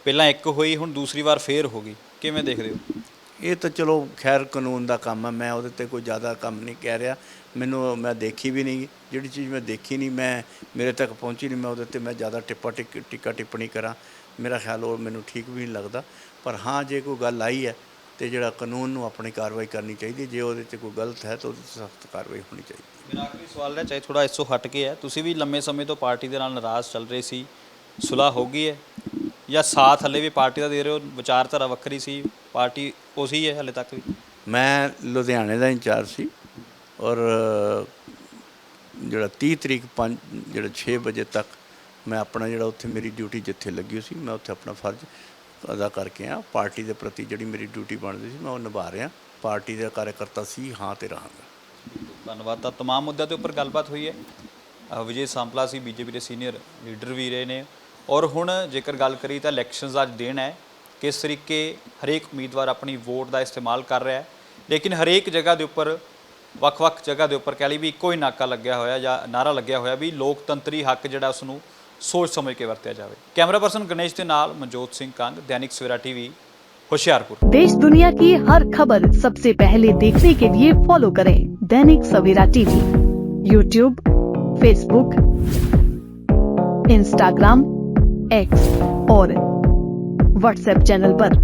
ਪਹਿਲਾਂ ਇੱਕ ਹੋਈ ਹੁਣ ਦੂਸਰੀ ਵਾਰ ਫੇਰ ਹੋ ਗਈ। ਕਿਵੇਂ ਦੇਖਦੇ ਹੋ? ਇਹ ਤਾਂ ਚਲੋ ਖੈਰ ਕਾਨੂੰਨ ਦਾ ਕੰਮ ਹੈ ਮੈਂ ਉਹਦੇ ਤੇ ਕੋਈ ਜ਼ਿਆਦਾ ਕੰਮ ਨਹੀਂ ਕਹਿ ਰਿਹਾ। ਮੈਨੂੰ ਮੈਂ ਦੇਖੀ ਵੀ ਨਹੀਂ ਜਿਹੜੀ ਚੀਜ਼ ਮੈਂ ਦੇਖੀ ਨਹੀਂ ਮੈਂ ਮੇਰੇ ਤੱਕ ਪਹੁੰਚੀ ਨਹੀਂ ਮੈਂ ਉਹਦੇ ਤੇ ਮੈਂ ਜ਼ਿਆਦਾ ਟਿੱਪਾ ਟਿਕ ਟਿੱਕਾ ਟਿੱਪਣੀ ਕਰਾਂ। ਮੇਰਾ ਖਿਆਲ ਉਹ ਮੈਨੂੰ ਠੀਕ ਵੀ ਨਹੀਂ ਲੱਗਦਾ। ਪਰ ਹਾਂ ਜੇ ਕੋਈ ਗੱਲ ਆਈ ਹੈ ਤੇ ਜਿਹੜਾ ਕਾਨੂੰਨ ਨੂੰ ਆਪਣੀ ਕਾਰਵਾਈ ਕਰਨੀ ਚਾਹੀਦੀ ਜੇ ਉਹਦੇ ਤੇ ਕੋਈ ਗਲਤ ਹੈ ਤਾਂ ਉਹਦੇ ਤੇ ਸਖਤ ਕਾਰਵਾਈ ਹੋਣੀ ਚਾਹੀਦੀ ਮੇਰਾ ਆਖਰੀ ਸਵਾਲ ਹੈ ਚਾਹੇ ਥੋੜਾ ਇਸੋਂ ਹਟ ਕੇ ਹੈ ਤੁਸੀਂ ਵੀ ਲੰਮੇ ਸਮੇਂ ਤੋਂ ਪਾਰਟੀ ਦੇ ਨਾਲ ਨਾਰਾਜ਼ ਚੱਲ ਰਹੇ ਸੀ ਸੁਲਾਹ ਹੋ ਗਈ ਹੈ ਜਾਂ ਸਾਥ ਹਲੇ ਵੀ ਪਾਰਟੀ ਦਾ ਦੇ ਰਹੇ ਹੋ ਵਿਚਾਰਧਾਰਾ ਵੱਖਰੀ ਸੀ ਪਾਰਟੀ ਉਸੇ ਹੈ ਹਲੇ ਤੱਕ ਵੀ? ਮੈਂ ਲੁਧਿਆਣੇ ਦਾ ਇੰਚਾਰਜ ਸੀ ਔਰ ਜਿਹੜਾ 30 ਤਰੀਕ 5 ਜਿਹੜਾ 6 ਵਜੇ ਤੱਕ ਮੈਂ ਆਪਣਾ ਜਿਹੜਾ ਉੱਥੇ ਮੇਰੀ ਡਿਊਟੀ ਜਿੱਥੇ ਲੱਗੀ ਸੀ ਮੈਂ ਉੱਥੇ ਆਪਣਾ ਫਰਜ਼ ਅਦਾ ਕਰਕੇ ਆ ਪਾਰਟੀ ਦੇ ਪ੍ਰਤੀ ਜਿਹੜੀ ਮੇਰੀ ਡਿਊਟੀ ਬਣਦੀ ਸੀ ਮੈਂ ਉਹ ਨਿਭਾ ਰਿਹਾ ਪਾਰਟੀ ਦਾ ਕਾਰਜਕਰਤਾ ਸੀ ਹਾਂ ਤੇ ਰਹਾਂਗਾ ਧੰਨਵਾਦ ਤਾਂ तमाम ਮੁੱਦਿਆਂ ਤੇ ਉੱਪਰ ਗੱਲਬਾਤ ਹੋਈ ਹੈ ਅ, ਵਿਜੇ ਸਾਂਪਲਾ ਸੀ ਬੀਜੇਪੀ ਦੇ ਸੀਨੀਅਰ ਲੀਡਰ ਵੀ ਰਹੇ ਨੇ ਔਰ ਹੁਣ ਜੇਕਰ ਗੱਲ ਕਰੀ ਤਾਂ ਇਲੈਕਸ਼ਨਸ ਅੱਜ ਦਿਨ ਹੈ ਕਿਸ ਤਰੀਕੇ ਹਰੇਕ ਉਮੀਦਵਾਰ ਆਪਣੀ ਵੋਟ ਦਾ ਇਸਤੇਮਾਲ ਕਰ ਰਿਹਾ ਹੈ ਲੇਕਿਨ ਹਰੇਕ ਜਗ੍ਹਾ ਦੇ ਉੱਪਰ ਵੱਖ-ਵੱਖ ਜਗ੍ਹਾ ਦੇ ਉੱਪਰ ਕਹਿ ਲਈ ਵੀ ਇੱਕੋ ਹੀ ਨਾਕਾ ਲੱਗਿਆ ਹੋਇਆ ਜਾਂ ਨਾਰਾ ਲੱਗਿਆ ਹੋਇਆ ਵੀ ਲੋਕਤੰਤਰੀ ਹੱਕ ਜਿਹੜਾ ਉਸ ਨੂੰ ਸੋਚ ਸਮਝ ਕੇ ਵਰਤਿਆ ਜਾਵੇ ਕੈਮਰਾ ਪਰਸਨ ਗਣੇਸ਼ ਦੇ ਨਾਲ ਮਨਜੋਤ ਸਿੰਘ ਕੰਗ ਦੈਨਿਕ ਸਵੇਰਾ ਟੀਵੀ ਹੁਸ਼ਿਆਰਪੁਰ देश दुनिया की हर खबर सबसे पहले देखने के लिए फॉलो करें Dainik Savera TV YouTube Facebook Instagram X और व्हाट्सएप चैनल पर।